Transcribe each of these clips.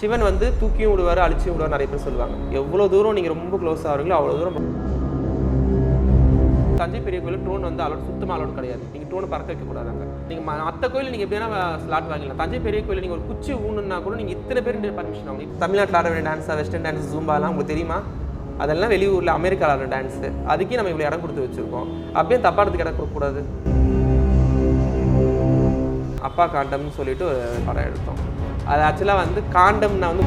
சிவன் வந்து தூக்கியும் விடுவார் அழிச்சியும் விடுவார் நிறைய பேர் சொல்லுவாங்க. எவ்வளோ தூரம் நீங்கள் ரொம்ப க்ளோஸ் ஆகிறீங்களோ அவ்வளோ தூரம் தஞ்சை பெரிய கோயில் ட்ரோன் வந்து அலோட் சுத்தமாக அலோட் கிடையாது. நீங்கள் ட்ரோனை பறக்க வைக்கக்கூடாதாங்க நீங்கள் மற்ற கோயில் நீங்கள் எப்படின்னா ஸ்லாட் வாங்கிடலாம். தஞ்சை பெரிய கோயில் நீங்கள் ஒரு குச்சி ஊணுன்னா கூட நீங்கள் இத்தனை பேர் பர்மிஷன் ஆகும் தமிழ்நாட்டில் ஆட வேண்டிய டான்ஸாக வெஸ்டர்ன் டான்ஸ் ஜூம்பாலாம் உங்களுக்கு தெரியுமா? அதெல்லாம் வெளியூரில் அமெரிக்காவில் ஆடுற டான்ஸு அதுக்கே நம்ம இவ்வளோ இடம் கொடுத்து வச்சுருக்கோம். அப்படியே தப்பாடுறதுக்கு இடம் கொடுக்கக்கூடாது. அப்பா காண்டம்னு சொல்லிட்டு ஒரு படம் எடுத்தோம். அது ஆக்சுவலாக வந்து காண்டம்னா வந்து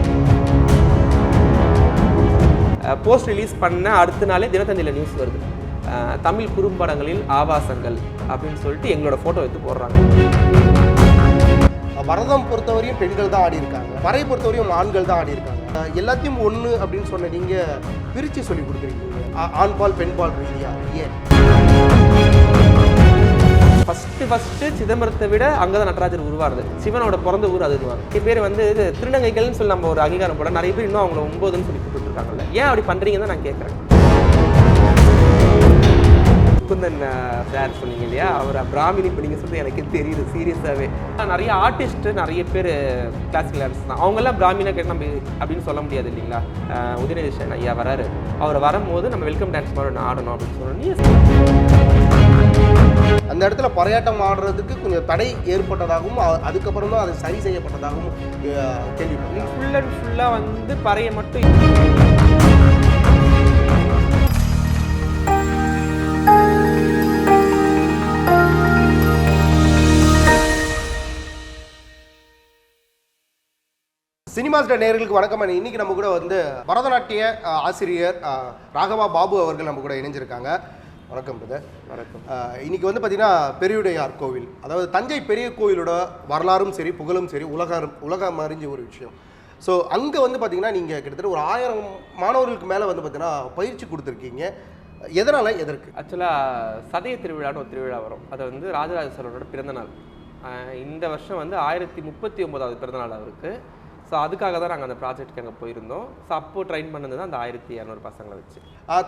போஸ்ட் ரிலீஸ் பண்ண அடுத்த நாளே தினத்தந்தியில் நியூஸ் வருது. தமிழ் குறும்படங்களில் ஆபாசங்கள் அப்படின்னு சொல்லிட்டு எங்களோட ஃபோட்டோ எடுத்து போடுறாங்க. பரதம் பொறுத்தவரையும் பெண்கள் தான் ஆடி இருக்காங்க. பறை பொறுத்தவரையும் ஆண்கள் தான் ஆடி இருக்காங்க. எல்லாத்தையும் ஒன்று அப்படின்னு சொன்ன நீங்கள் பிரித்து சொல்லி கொடுக்குறீங்க. ஆண்பால் பெண்பால் ரீதியாக ஏன்? ஃபஸ்ட்டு ஃபஸ்ட்டு சிதம்பரத்தை விட அங்கே தான் நடராஜர் உருவாருது சிவனோட பிறந்த ஊர் அது நிறைய பேர் வந்து இது திருநங்கைகள்னு சொல்லி நம்ம ஒரு அங்கீகாரம் போட நிறைய பேர் இன்னும் அவங்கள ஒம்போதுன்னு சொல்லி கூப்பிட்டுருக்காங்கல்ல. ஏன் அப்படி பண்ணுறீங்கன்னு நான் கேட்குறேன் முக்குந்தன் சார் சொன்னீங்க இல்லையா? அவர் பிராமினி இப்போ நீங்கள் சொல்றது எனக்கு தெரியுது சீரியஸாகவே நிறைய ஆர்டிஸ்ட்டு நிறைய பேர் கிளாசிக்கல் ஆர்டிஸ்ட் தான். அவங்கெல்லாம் பிராமினா கேட்டு நம்ம அப்படின்னு சொல்ல முடியாது இல்லைங்களா? அஹ் உதயநிதிஷன் ஐயா வராரு. அவர் வரும்போது நம்ம வெல்கம் டான்ஸ் மாதிரி ஒன்று ஆடணும் அப்படின்னு சொன்னோம். அந்த இடத்துல பறையாட்டம் ஆடுறதுக்கு கொஞ்சம் தடை ஏற்பட்டதாகவும் அதுக்கப்புறம் தான் அது சரி செய்யப்பட்டதாகவும் கேள்விப்பட்டேன் ஃபுல் அண்ட் ஃபுல்லாக வந்து பறையை மட்டும் சினிமா ஸ்டார் நேயர்களுக்கு வணக்கம். இன்னைக்கு நம்ம கூட வந்து பரதநாட்டிய ஆசிரியர் ராகவா பாபு அவர்கள் நம்ம கூட இணைஞ்சிருக்காங்க வணக்கம் பிரதர் வணக்கம். இன்னைக்கு வந்து பார்த்தீங்கன்னா பெரியுடையார் கோவில். அதாவது தஞ்சை பெரிய கோயிலோட வரலாறும் சரி புகழும் சரி உலகம் உலகம் அறிஞ்ச ஒரு விஷயம். ஸோ அங்கே வந்து பார்த்தீங்கன்னா நீங்கள் கிட்டத்தட்ட ஒரு ஆயிரம் மாணவர்களுக்கு மேலே வந்து பார்த்தீங்கன்னா பயிற்சி கொடுத்துருக்கீங்க. எதனால் எதற்கு? ஆக்சுவலாக சதய திருவிழான்னு ஒரு திருவிழா வரும். அது வந்து ராஜராஜ சோழனோட பிறந்த நாள் அஹ் இந்த வருஷம் வந்து ஆயிரத்தி முப்பத்தி ஒம்போதாவது பிறந்த நாள் அவருக்கு. ஸோ அதுக்காக தான் நாங்கள் அந்த ப்ராஜெக்ட்டுக்கு அங்கே போயிருந்தோம். ஸோ அப்போ ட்ரைன் பண்ணது தான் அந்த ஆயிரத்தி இரநூறு பசங்களை வச்சு.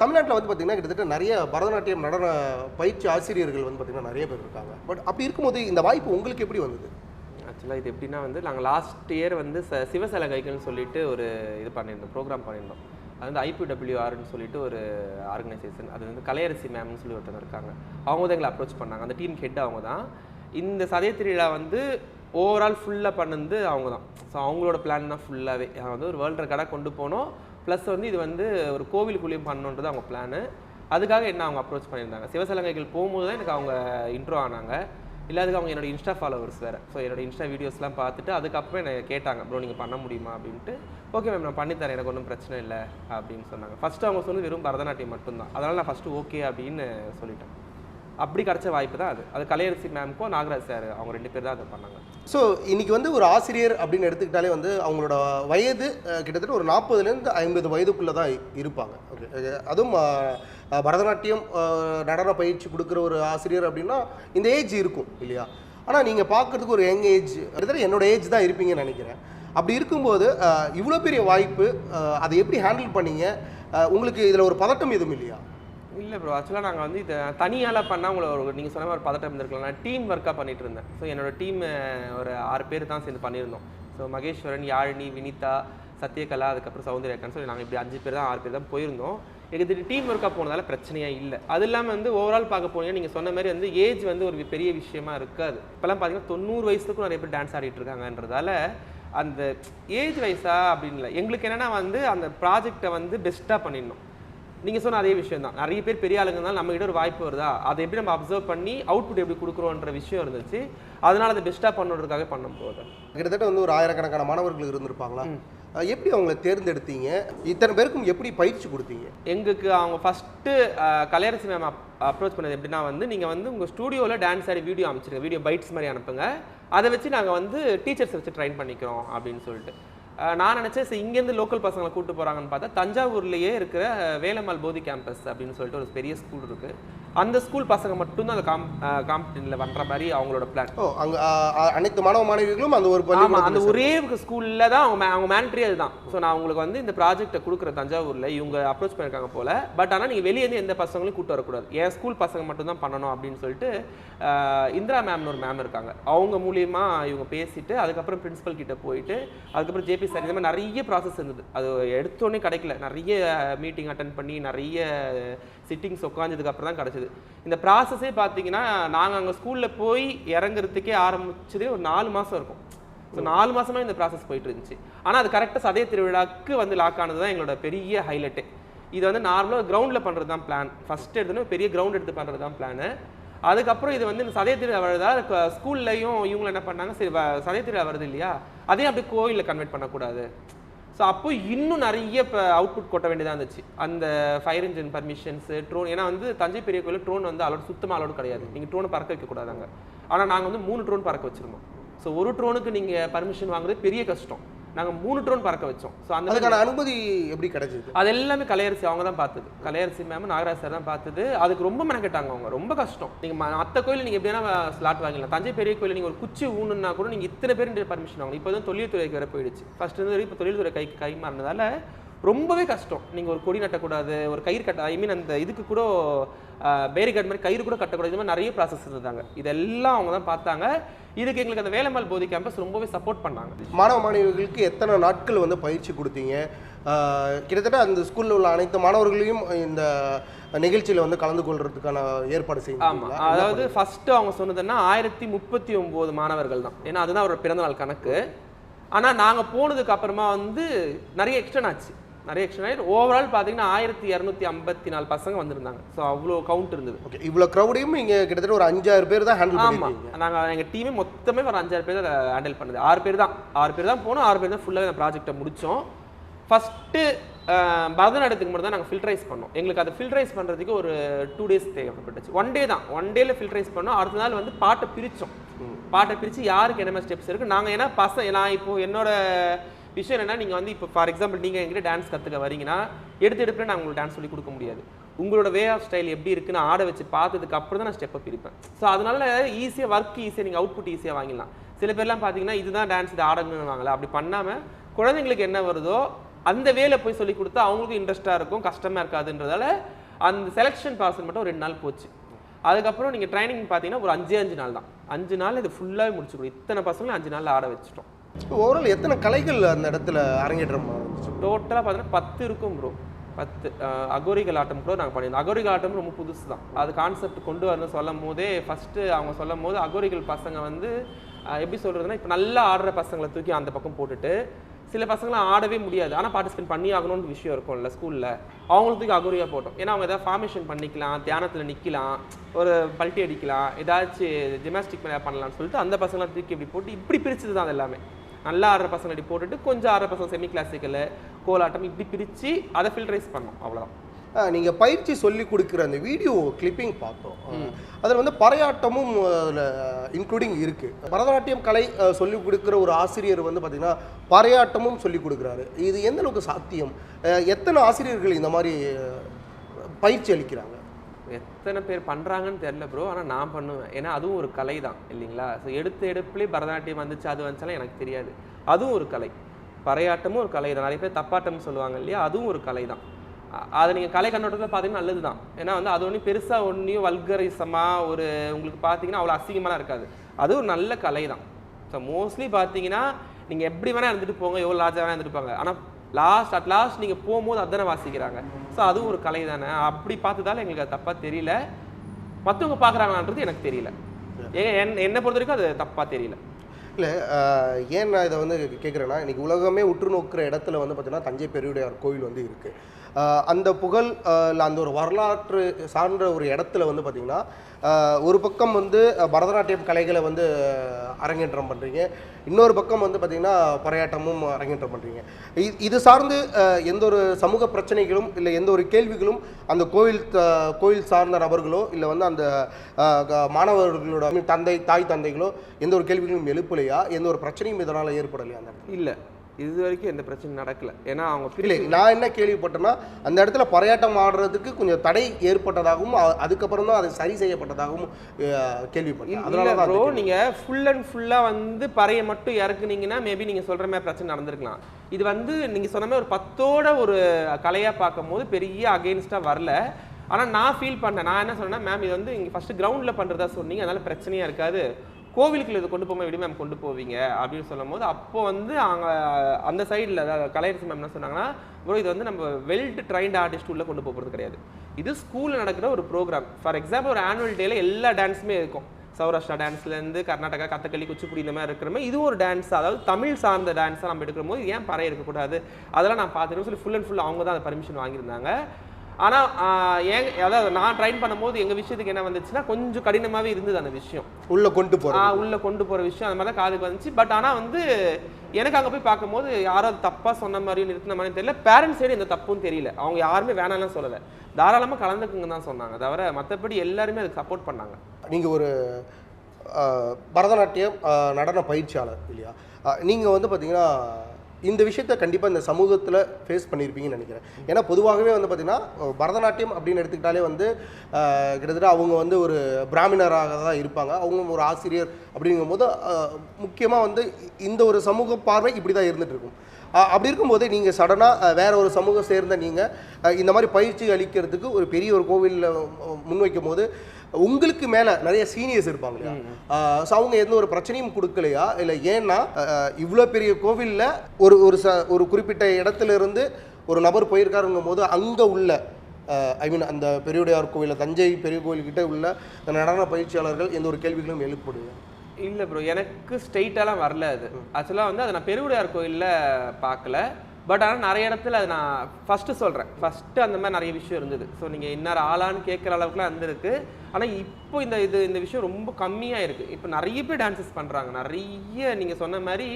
தமிழ்நாட்டில் வந்து பார்த்தீங்கன்னா கிட்டத்தட்ட நிறைய பரதநாட்டியம் நடன பயிற்சி ஆசிரியர்கள் வந்து பார்த்தீங்கன்னா நிறைய பேர் இருக்காங்க. பட் அப்படி இருக்கும்போது இந்த வாய்ப்பு உங்களுக்கு எப்படி வந்தது? ஆக்சுவலாக இது எப்படின்னா வந்து நாங்கள் லாஸ்ட் இயர் வந்து ச சிவசலகைகள்னு சொல்லிட்டு ஒரு இது பண்ணியிருந்தோம் ப்ரோக்ராம் பண்ணியிருந்தோம். அது வந்து ஐபிடபிள்யூஆர்னு சொல்லிட்டு ஒரு ஆர்கனைசேஷன் அது வந்து கலையரசி மேம்னு சொல்லி ஒருத்தங்க இருக்காங்க. அவங்க தான் எங்களை அப்ரோச் பண்ணாங்க. அந்த டீம் ஹெட் அவங்க தான். இந்த சதய திருவிழா வந்து ஓவரால் ஃபுல்லாக பண்ணது அவங்க தான் ஸோ அவங்களோட பிளான் தான் ஃபுல்லாகவே வந்து ஒரு வேர்ல்டு ரெக்கார்டாக கொண்டு போனோம். ப்ளஸ் வந்து இது வந்து ஒரு கோவிலுக்குள்ளேயும் பண்ணணுன்றது அவங்க பிளானு அதுக்காக என்ன அவங்க அப்ரோச் பண்ணியிருந்தாங்க? சிவசலங்கைகள் போகும்போது தான் எனக்கு அவங்க இன்ட்ரோ ஆனாங்க. இல்லாததுக்கு அவங்க என்னோட இன்ஸ்டா ஃபாலோவர்ஸ் வேறு. ஸோ என்னோட இன்ஸ்டா வீடியோஸ்லாம் பார்த்துட்டு அதுக்கப்புறம் என்னை கேட்டாங்க. ப்ரோ நீங்கள் பண்ண முடியுமா? அப்படின்ட்டு. ஓகே மேம் நான் பண்ணித்தரேன் எனக்கு ஒன்றும் பிரச்சனை இல்லை. அப்படின்னு சொன்னாங்க. ஃபஸ்ட்டு அவங்க சொன்னது வெறும் பரதநாட்டியம் மட்டும்தான். அதனால் நான் ஃபஸ்ட்டு ஓகே அப்படின்னு சொல்லிட்டேன். அப்படி கிடைச்ச வாய்ப்பு தான் அது. அது கலையரசி மேம்க்கும் நாகராஜ் சார் அவங்க ரெண்டு பேர் தான் அதை பண்ணாங்க. ஸோ இன்னைக்கு வந்து ஒரு ஆசிரியர் அப்படின்னு எடுத்துக்கிட்டாலே வந்து அவங்களோட வயது கிட்டத்தட்ட ஒரு நாற்பதுலேருந்து ஐம்பது வயதுக்குள்ளே தான் இருப்பாங்க. ஓகே அதுவும் பரதநாட்டியம் நடன பயிற்சி கொடுக்குற ஒரு ஆசிரியர் அப்படின்னா இந்த ஏஜ் இருக்கும் இல்லையா? ஆனால் நீங்கள் பார்க்குறதுக்கு ஒரு யங் ஏஜ் கிட்டத்தட்ட என்னோட ஏஜ் தான் இருப்பீங்கன்னு நினைக்கிறேன். அப்படி இருக்கும்போது இவ்வளோ பெரிய வாய்ப்பு அதை எப்படி ஹேண்டில் பண்ணீங்க? உங்களுக்கு இதில் ஒரு பதட்டம் எதுவும் இல்லையா? இல்லை ப்ரோ ஆக்சுவலாக நாங்கள் வந்து இதை தனியால் பண்ணால் உங்களை ஒரு நீங்கள் சொன்ன மாதிரி ஒரு பதட்டம் இருந்திருக்கலாம். நான் டீம் ஒர்க்காக பண்ணிகிட்டு இருந்தேன். ஸோ என்னோட டீம் ஒரு ஆறு பேர் தான் சேர்ந்து பண்ணியிருந்தோம். ஸோ மகேஸ்வரன் யாழினி வினிதா சத்யகலா அதுக்கப்புறம் சௌந்தர்யாக்கான்னு சொல்லி நாங்கள் இப்படி அஞ்சு பேர் தான் ஆறு பேர் தான் போயிருந்தோம். எனக்கு டீம் ஒர்க்காக போனதால பிரச்சனையே இல்லை. அது இல்லாமல் வந்து ஓவரால் பார்க்க போனீங்கன்னா நீங்கள் சொன்ன மாதிரி வந்து ஏஜ் வந்து ஒரு பெரிய விஷயமா இருக்காது. இப்போலாம் பார்த்தீங்கன்னா தொண்ணூறு வயசுக்கும் நிறைய பேர் டான்ஸ் ஆடிட்டு இருக்காங்கன்றதால அந்த ஏஜ் வைஸா அப்படின்னு இல்லை. எங்களுக்கு என்னென்னா வந்து அந்த ப்ராஜெக்டை வந்து பெஸ்ட்டாக பண்ணிடணும். நீங்கள் சொன்ன அதே விஷயம் தான் நிறைய பேர் பெரிய ஆளுங்க இருந்தாலும் நம்ம கிட்ட ஒரு வாய்ப்பு வருதா? அதை எப்படி நம்ம அப்சர்வ் பண்ணி அவுட்புட் எப்படி கொடுக்குறோன்ற விஷயம் இருந்துச்சு. அதனால அதை பெஸ்ட்டாக பண்ணுறதுக்காக பண்ண போதும் கிட்டத்தட்ட வந்து ஒரு ஆயிரக்கணக்கான மாணவர்கள் இருந்திருப்பாங்களா? எப்படி அவங்கள தேர்ந்தெடுத்தீங்க? இத்தனை பேருக்கும் எப்படி பயிற்சி கொடுத்தீங்க? எங்களுக்கு அவங்க ஃபஸ்ட்டு கலையரசி மேம் அப்ரோச் பண்ணது எப்படின்னா வந்து நீங்கள் வந்து உங்கள் ஸ்டூடியோவில் டான்ஸ் ஆடி வீடியோ அமைச்சிருங்க வீடியோ பைட்ஸ் மாதிரி அனுப்புங்க. அதை வச்சு நாங்கள் வந்து டீச்சர்ஸ் வச்சு ட்ரைன் பண்ணிக்கிறோம் அப்படின்னு சொல்லிட்டு. நான் நினச்சேன் சரி இங்கேருந்து லோக்கல் பசங்களை கூட்டு போகிறாங்கன்னு பார்த்தா தஞ்சாவூர்லேயே இருக்கிற வேலம்மாள் போதி கேம்பஸ் அப்படின்னு சொல்லிட்டு ஒரு பெரிய ஸ்கூல் இருக்குது அந்த ஸ்கூல் பசங்க மட்டும்தான் அந்த காம் காம்படிஷனில் பண்ணுற மாதிரி அவங்களோட பிளான் ஓ அங்க அனைத்து மாணவ மாணவிகளும் அந்த ஒரு ஆமா அந்த ஒரே ஸ்கூல்ல தான் அவங்க அவங்க மேண்ட்ரி அதுதான். ஸோ நான் உங்களுக்கு வந்து இந்த ப்ராஜெக்ட்டை கொடுக்குற தஞ்சாவூர்ல இவங்க அப்ரோச் பண்ணிருக்காங்க போல. பட் ஆனால் நீங்க வெளியே இருந்து எந்த பசங்களையும் கூட்டு வரக்கூடாது. என் ஸ்கூல் பசங்க மட்டும் தான் பண்ணணும் அப்படின்னு சொல்லிட்டு இந்திரா மேம்னு ஒரு மேம் இருக்காங்க. அவங்க மூலியமா இவங்க பேசிட்டு அதுக்கப்புறம் பிரின்சிபல் கிட்ட போயிட்டு அதுக்கப்புறம் ஜேபி டிபி சார் இந்த மாதிரி நிறைய ப்ராசஸ் இருந்தது. அது எடுத்தோடனே கிடைக்கல. நிறைய மீட்டிங் அட்டன் பண்ணி நிறைய சிட்டிங்ஸ் உட்காந்ததுக்கு அப்புறம் தான் கிடச்சிது. இந்த ப்ராசஸே பார்த்தீங்கன்னா நாங்கள் அங்கே ஸ்கூலில் போய் இறங்குறதுக்கே ஆரம்பிச்சதே ஒரு நாலு மாதம் இருக்கும். ஸோ நாலு மாதமாக இந்த ப்ராசஸ் போயிட்டு இருந்துச்சு. ஆனால் அது கரெக்டாக சதய திருவிழாக்கு வந்து லாக் ஆனது தான் எங்களோட பெரிய ஹைலைட்டே இது வந்து நார்மலாக கிரவுண்டில் பண்ணுறது தான் பிளான் ஃபஸ்ட் எடுத்தோன்னே பெரிய கிரவுண்ட் எடுத்து பண்ணுறது தான் பிளானு அதுக்கப்புறம் இது வந்து இந்த சதய திருவிழா வருதா ஸ்கூல்லையும் இவங்க என்ன பண்ணாங்க சரி வ- சதய திருவிழா வருது இல்லையா? அதையும் அப்படியே கோயிலில் கன்வெர்ட் பண்ணக்கூடாது. ஸோ அப்போ இன்னும் நிறைய இப்போ அவுட்புட் கொட்ட வேண்டியதாக இருந்துச்சு. அந்த ஃபயர் இன்ஜின் பர்மிஷன்ஸு ட்ரோன் ஏன்னா வந்து தஞ்சை பெரிய கோயில் ட்ரோன் வந்து அலோட் சுத்தமாக அலோட் கிடையாது. நீங்கள் ட்ரோனை பறக்க வைக்கக்கூடாதாங்க ஆனால் நாங்கள் வந்து மூணு ட்ரோன் பறக்க வச்சுருந்தோம். ஸோ ஒரு ட்ரோனுக்கு நீங்கள் பர்மிஷன் வாங்குறது பெரிய கஷ்டம். நாங்கள் மூணு ட்ரோன் பறக்க வச்சோம். ஸோ அந்த அதுக்கான அனுமதி எப்படி கிடைச்சது அது எல்லாமே கலையரசி அவங்க தான் பார்த்தது கலையரசி மேம் நாகராஜ் சார் தான் பார்த்தது அதுக்கு ரொம்ப மெனக்கெட்டாங்க அவங்க. ரொம்ப கஷ்டம். நீங்கள் மற்ற கோயில் நீங்கள் எப்படின்னா ஸ்லாட் வாங்கிடலாம். தஞ்சை பெரிய கோயில் நீங்கள் ஒரு குச்சி ஊனுன்னா கூட நீங்கள் இத்தனை பேர் பர்மிஷன் வாங்கணும். இப்போ தான் தொழில்துறைக்கு வர போயிடுச்சு. ஃபர்ஸ்ட் இருந்து இப்போ தொழில்துறை கை கை மாறினதால ரொம்பவே கஷ்டம். நீங்கள் ஒரு கொடி நட்டக்கூடாது ஒரு கயிறு கட்ட ஐ மீன் அந்த இதுக்கு கூட பேரிகார்டு மாதிரி கயிறு கூட கட்டக்கூடாது. இது மாதிரி நிறைய ப்ராசஸ் இருந்தாங்க இதெல்லாம் அவங்க தான் பார்த்தாங்க. இதுக்கு எங்களுக்கு அந்த வேலம்மாள் போதி கேம்பஸ் ரொம்பவே சப்போர்ட் பண்ணாங்க. மாணவ மாணவிகளுக்கு எத்தனை நாட்கள் வந்து பயிற்சி கொடுத்தீங்க? கிட்டத்தட்ட அந்த ஸ்கூலில் உள்ள அனைத்து மாணவர்களையும் இந்த நிகழ்ச்சியில் வந்து கலந்து கொள்றதுக்கான ஏற்பாடு ஆமா. செய்யுங்க அதாவது ஃபர்ஸ்ட் அவங்க சொன்னதுன்னா ஆயிரத்தி முப்பத்தி ஒன்பது மாணவர்கள் தான். ஏன்னா அதுதான் அவரோட பிறந்தநாள் கணக்கு. ஆனா நாங்க போனதுக்கு அப்புறமா வந்து நிறைய எக்ஸ்டன் ஆச்சு நிறைய எக்ஸ்டன் ஆகி ஓவரால் பார்த்தீங்கன்னா ஆயிரத்தி இரநூத்தி ஐம்பத்தி நாலு பசங்க வந்திருந்தாங்க. ஸோ அவ்வளோ கவுண்ட் இருந்தது. ஓகே இவ்வளோ க்ரௌடையும் இங்கே கிட்டத்தட்ட ஒரு அஞ்சாறு பேர் தான் ஹேண்டில் ஆமா. பண்ணிருக்கீங்க நாங்க எங்க டீமே மொத்தமே ஒரு அஞ்சாறு பேர் தான் ஹேண்டில் பண்ணுது. ஆறு பேர் தான். ஆறு பேர் தான் போனோம். ஆறு பேர் தான் ஃபுல்லாக இந்த ப்ராஜெக்ட்டை முடிச்சோம். ஃபஸ்ட்டு பரதநாட்டியத்துக்கு மட்டும் தான் நாங்கள் ஃபில்டரைஸ் பண்ணோம். எங்களுக்கு அதை ஃபில்டரைஸ் பண்ணுறதுக்கு ஒரு டூ டேஸ் தேவைப்பட்டுச்சு. ஒன் டே தான். ஒன் டேல ஃபில்டரைஸ் பண்ணோம். அடுத்த நாள் வந்து பாட்டை பிரித்தோம் பாட்டை பிரித்து யாருக்கு என்ன ஸ்டெப்ஸ் இருக்குது நாங்கள் ஏன்னா பசங்க நான் இப்போ என்னோட விஷயம் என்னன்னா நீங்கள் வந்து இப்போ ஃபார் எக்ஸாம்பிள் நீங்கள் எங்கிட்ட டான்ஸ் கற்றுக்க வரீங்கன்னா எடுத்து எடுப்பில் நான் உங்களுக்கு டான்ஸ் சொல்லி கொடுக்க முடியாது. உங்களோட வே ஆஃப் ஸ்டைல் எப்படி இருக்குன்னு ஆட வச்சு பார்த்ததுக்கு அப்புறம் தான் நான் ஸ்டெப்பை பிரிப்பேன். ஸோ அதனால ஈஸியாக ஒர்க் ஈஸியாக நீங்கள் அவுட்புட் ஈஸியாக வாங்கிடலாம். சில பேர்லாம் பார்த்தீங்கன்னா இதுதான் டான்ஸ் இது ஆடணும்னு வாங்கலாம் அப்படி பண்ணாமல் குழந்தைங்களுக்கு என்ன வருதோ அந்த வேலை போய் சொல்லி கொடுத்தா அவங்களுக்கும் இன்ட்ரெஸ்ட்டாக இருக்கும் கஷ்டமாக இருக்காதுன்றதால அந்த செலெக்ஷன் ப்ராசஸ் மட்டும் ஒரு ரெண்டு நாள் போச்சு. அதுக்கப்புறம் நீங்கள் ட்ரைனிங் பார்த்தீங்கன்னா ஒரு அஞ்சே அஞ்சு நாள் தான். அஞ்சு நாள் இது ஃபுல்லாகவே முடிச்சுக்கணும். இத்தனை பசங்களும் அஞ்சு நாள் ஆட வச்சுட்டோம். ஓவரால் எத்தனை கலைகள் அந்த இடத்துல அரங்கேற்றம் டோட்டலாக பார்த்தீங்கன்னா பத்து இருக்கும் ப்ரோ பத்து அகோரிகள் ஆட்டம் கூட நாங்கள் பண்ணியிருந்தோம். அகோரிகள் ஆட்டம் ரொம்ப புதுசு தான். அது கான்செப்ட் கொண்டு வரணும்னு சொல்லும் போதே ஃபஸ்ட்டு அவங்க சொல்லும் போது அகோரிகள் பசங்க வந்து எப்படி சொல்கிறதுனா இப்போ நல்லா ஆடுற பசங்களை தூக்கி அந்த பக்கம் போட்டுட்டு சில பசங்களாம் ஆடவே முடியாது. ஆனால் பார்ட்டிசிபேட் பண்ணி ஆகணும்னு விஷயம் இருக்கும்ல ஸ்கூலில் அவங்களுக்கு தூக்கி அகோரியாக போட்டோம். ஏன்னா அவங்க ஏதாவது ஃபார்மேஷன் பண்ணிக்கலாம் தியானத்தில் நிற்கலாம் ஒரு பல்ட்டி அடிக்கலாம் ஏதாச்சும் ஜிம்னாஸ்டிக் பண்ணலாம்னு சொல்லிட்டு அந்த பசங்களாம் தூக்கி இப்படி போட்டு இப்படி பிரிச்சது தான் அது எல்லாமே. நல்லா ஆடுற பசங்க இப்படி போட்டுட்டு கொஞ்சம் ஆடுற பசங்க செமி கிளாசிக்கல் கோலாட்டம் இப்படி பிரித்து அதை ஃபில்டரைஸ் பண்ணோம் அவ்வளோதான் நீங்கள் பயிற்சி சொல்லி கொடுக்குற அந்த வீடியோ கிளிப்பிங் பார்த்தோம். அதில் வந்து பறையாட்டமும் அதில் இன்க்ளூடிங் இருக்குது பரதநாட்டியம் கலை அஹ், சொல்லிக் கொடுக்குற ஒரு ஆசிரியர் வந்து பார்த்திங்கன்னா பறையாட்டமும் சொல்லிக் கொடுக்குறாரு. இது எந்த அளவுக்கு சாத்தியம்? எத்தனை ஆசிரியர்கள் இந்த மாதிரி பயிற்சி அளிக்கிறாங்க? எத்தனை பேர் பண்ணுறாங்கன்னு தெரில ப்ரோ ஆனால் நான் பண்ணுவேன். ஏன்னா அதுவும் ஒரு கலை தான் இல்லைங்களா? ஸோ எடுத்த எடுப்புலேயே பரதநாட்டியம் வந்துச்சு அது வந்துச்சாலும் எனக்கு தெரியாது. அதுவும் ஒரு கலை. பறையாட்டமும் ஒரு கலை தான். நிறைய பேர் தப்பாட்டம்னு சொல்லுவாங்க இல்லையா? அதுவும் ஒரு கலை தான். அதை நீங்கள் கலை கண்ணோட்டத்தில் பார்த்தீங்கன்னா நல்லது தான். ஏன்னா வந்து அது ஒன்றும் பெருசாக ஒன்றையும் வல்கரிசமாக ஒரு உங்களுக்கு பார்த்தீங்கன்னா அவ்வளோ அசிங்கமாக இருக்காது. அது ஒரு நல்ல கலை தான். ஸோ மோஸ்ட்லி பார்த்தீங்கன்னா நீங்கள் எப்படி வேணால் இருந்துட்டு போங்க. எவ்வளோ லாஜாக வேணால் இருந்துட்டு போங்க. ஆனால் லாஸ்ட் அட் லாஸ்ட் நீங்கள் போகும்போது அதானே வாசிக்கிறாங்க. ஸோ அதுவும் ஒரு கலை தானே அப்படி பார்த்ததால எங்களுக்கு அது தப்பாக தெரியல. மற்றவங்க பார்க்குறாங்களான்றது எனக்கு தெரியல. ஏ என் என்னை பொறுத்த வரைக்கும் அது தப்பாக தெரியல. இல்லை ஏன் நான் இதை வந்து கேட்குறேன்னா இன்னைக்கு உலகமே உற்று நோக்குற இடத்துல வந்து பார்த்தீங்கன்னா தஞ்சை பெருவுடையார் கோவில் வந்து இருக்குது அந்த புகழ் இல்லை அந்த ஒரு வரலாற்று சார்ந்த ஒரு இடத்துல வந்து பார்த்திங்கன்னா ஒரு பக்கம் வந்து பரதநாட்டியம் கலைகளை வந்து அரங்கேற்றம் பண்ணுறீங்க இன்னொரு பக்கம் வந்து பார்த்திங்கன்னா பறையாட்டமும் அரங்கேற்றம் பண்ணுறீங்க இது சார்ந்து எந்த ஒரு சமூக பிரச்சனைகளும் இல்லை எந்த ஒரு கேள்விகளும் அந்த கோயில் கோயில் சார்ந்த நபர்களோ இல்லை வந்து அந்த க- மாணவர்களோட தந்தை தாய் தந்தைகளோ எந்த ஒரு கேள்விகளும் எழுப்பலையா? எந்த ஒரு பிரச்சனையும் இதனால் ஏற்படலையா அந்த இல்லை. இது வரைக்கும் எந்த பிரச்சனையும் நடக்கல. ஏன்னா அவங்க இல்லை நான் என்ன கேள்விப்பட்டேன்னா அந்த இடத்துல பறையாட்டம் ஆடுறதுக்கு கொஞ்சம் தடை ஏற்பட்டதாகவும் அதுக்கப்புறம் தான் அது சரி செய்யப்பட்டதாகவும் கேள்விப்பட்டேன். அதனால தான் ப்ரோ அந்த கேள்வி. நீங்க ஃபுல் அண்ட் ஃபுல்லா வந்து பறையை மட்டும் இறக்குனீங்கன்னா மேபி நீங்க சொல்ற மாதிரி பிரச்சனை நடந்திருக்கலாம். இது வந்து நீங்க சொன்ன மாதிரி ஒரு பத்தோட ஒரு கலையா பார்க்கும்போது பெரிய அகெயின்ஸ்டா வரல. ஆனா நான் ஃபீல் பண்ணேன். நான் என்ன சொன்னேன்னா மேம் இது வந்து இங்க ஃபர்ஸ்ட் கிரவுண்ட்ல பண்றதா சொன்னீங்க. அதனால பிரச்சனையா இருக்காது. கோவிலுக்குள்ள இதை கொண்டு போகும்போது எப்படி மேம் கொண்டு போவீங்க? அப்படின்னு சொல்லும் போது அப்போ வந்து அவங்க அந்த சைடில் கலையரசி மேம் என்ன சொன்னாங்கன்னா ப்ரோ இது வந்து நம்ம வெல் ட்ரைன்ட் ஆர்டிஸ்ட் உள்ள கொண்டு போகிறது கிடையாது. இது ஸ்கூலில் நடக்கிற ஒரு ப்ரோக்ராம் ஃபார் எக்ஸாம்பிள் ஒரு ஆனுவல் டேல எல்லா டான்ஸுமே இருக்கும். சௌராஷ்டிரா டான்ஸ்லேருந்து கர்நாடகா கத்தக்களி குச்சிப்புடி இந்த மாதிரி இருக்கிற மாதிரி இது ஒரு டான்ஸ் அதாவது தமிழ் சார்ந்த டான்ஸாக நம்ம எடுக்கிற போது ஏன் பறை இருக்கக்கூடாது அதெல்லாம் நான் பார்த்துருக்கேன் சொல்லி ஃபுல் அண்ட் ஃபுல் அவங்க தான் அந்த பர்மிஷன் வாங்கியிருந்தாங்க. ஆனால் ஏன் அதாவது நான் ட்ரைன் பண்ணும்போது எங்கள் விஷயத்துக்கு என்ன வந்துச்சுன்னா கொஞ்சம் கடினமாகவே இருந்தது அந்த விஷயம். உள்ள கொண்டு போறோம் ஆ, உள்ள கொண்டு போற விஷயம் அந்த மாதிரி தான் காதுக்கு வந்துச்சு. பட் ஆனா வந்து எனக்கு அங்க போய் பார்க்கும்போது யாரோ அது தப்பா சொன்ன மாதிரியும் நிறுத்தின மாதிரியும் தெரியல. பேரண்ட்ஸ் சைடு எந்த தப்பும் தெரியல. அவங்க யாருமே வேணாம்லாம் சொல்லல. தாராளமா கலந்துக்குங்க தான் சொன்னாங்க. தவிர மத்தபடி எல்லாருமே அதுக்கு சப்போர்ட் பண்ணாங்க. நீங்க ஒரு பரதநாட்டியம் நடன பயிற்சியாளர் இல்லையா? அஹ், நீங்க வந்து பாத்தீங்கன்னா இந்த விஷயத்த கண்டிப்பாக இந்த சமூகத்தில் ஃபேஸ் பண்ணியிருப்பீங்கன்னு நினைக்கிறேன். ஏன்னா பொதுவாகவே வந்து பார்த்தீங்கன்னா பரதநாட்டியம் அப்படின்னு எடுத்துக்கிட்டாலே வந்து கிட்டத்தட்ட அவங்க வந்து ஒரு பிராமணராக தான் இருப்பாங்க. அவங்க ஒரு ஆசிரியர் அப்படிங்கும்போது முக்கியமாக வந்து இந்த ஒரு சமூக பார்வை இப்படி தான் இருந்துகிட்டு இருக்கும் அப்படி இருக்கும்போது நீங்கள் சடனாக வேறு ஒரு சமூகம் சேர்ந்த நீங்கள் இந்த மாதிரி பயிற்சி அளிக்கிறதுக்கு ஒரு பெரிய ஒரு கோவிலில் முன்வைக்கும் போது உங்களுக்கு மேலே நிறைய சீனியர்ஸ் இருப்பாங்க இல்லையா? ஸோ அவங்க எந்த ஒரு பிரச்சனையும் கொடுக்கலையா? இல்லை ஏன்னா இவ்வளோ பெரிய கோவிலில் ஒரு ஒரு ச ஒரு குறிப்பிட்ட இடத்துல இருந்து ஒரு நபர் போயிருக்காருங்கும் போது அங்கே உள்ள ஐ மீன் அந்த பெரியோடையார் கோவிலில் தஞ்சை பெரிய கோவில்கிட்ட உள்ள அந்த நடன பயிற்சியாளர்கள் எந்த ஒரு கேள்விகளும் எழுப்படுது இல்ல ப்ரோ எனக்கு ஸ்ட்ரெயிட்டாலாம் வரல அது. ஆக்சுவலாக வந்து அதை நான் பெருவுடையார் கோயில்ல பார்க்கல. பட் ஆனால் நிறைய இடத்துல அது நான் ஃபஸ்ட்டு சொல்கிறேன் ஃபஸ்ட்டு அந்த மாதிரி நிறைய விஷயம் இருந்தது. ஸோ நீங்கள் இன்னார் ஆளான்னு கேட்குற அளவுக்குலாம் இருந்திருக்கு. ஆனால் இப்போ இந்த இது இந்த விஷயம் ரொம்ப கம்மியாக இருக்குது இப்போ நிறைய பேர் டான்சஸ் பண்ணுறாங்க நிறைய நீங்கள் சொன்ன மாதிரி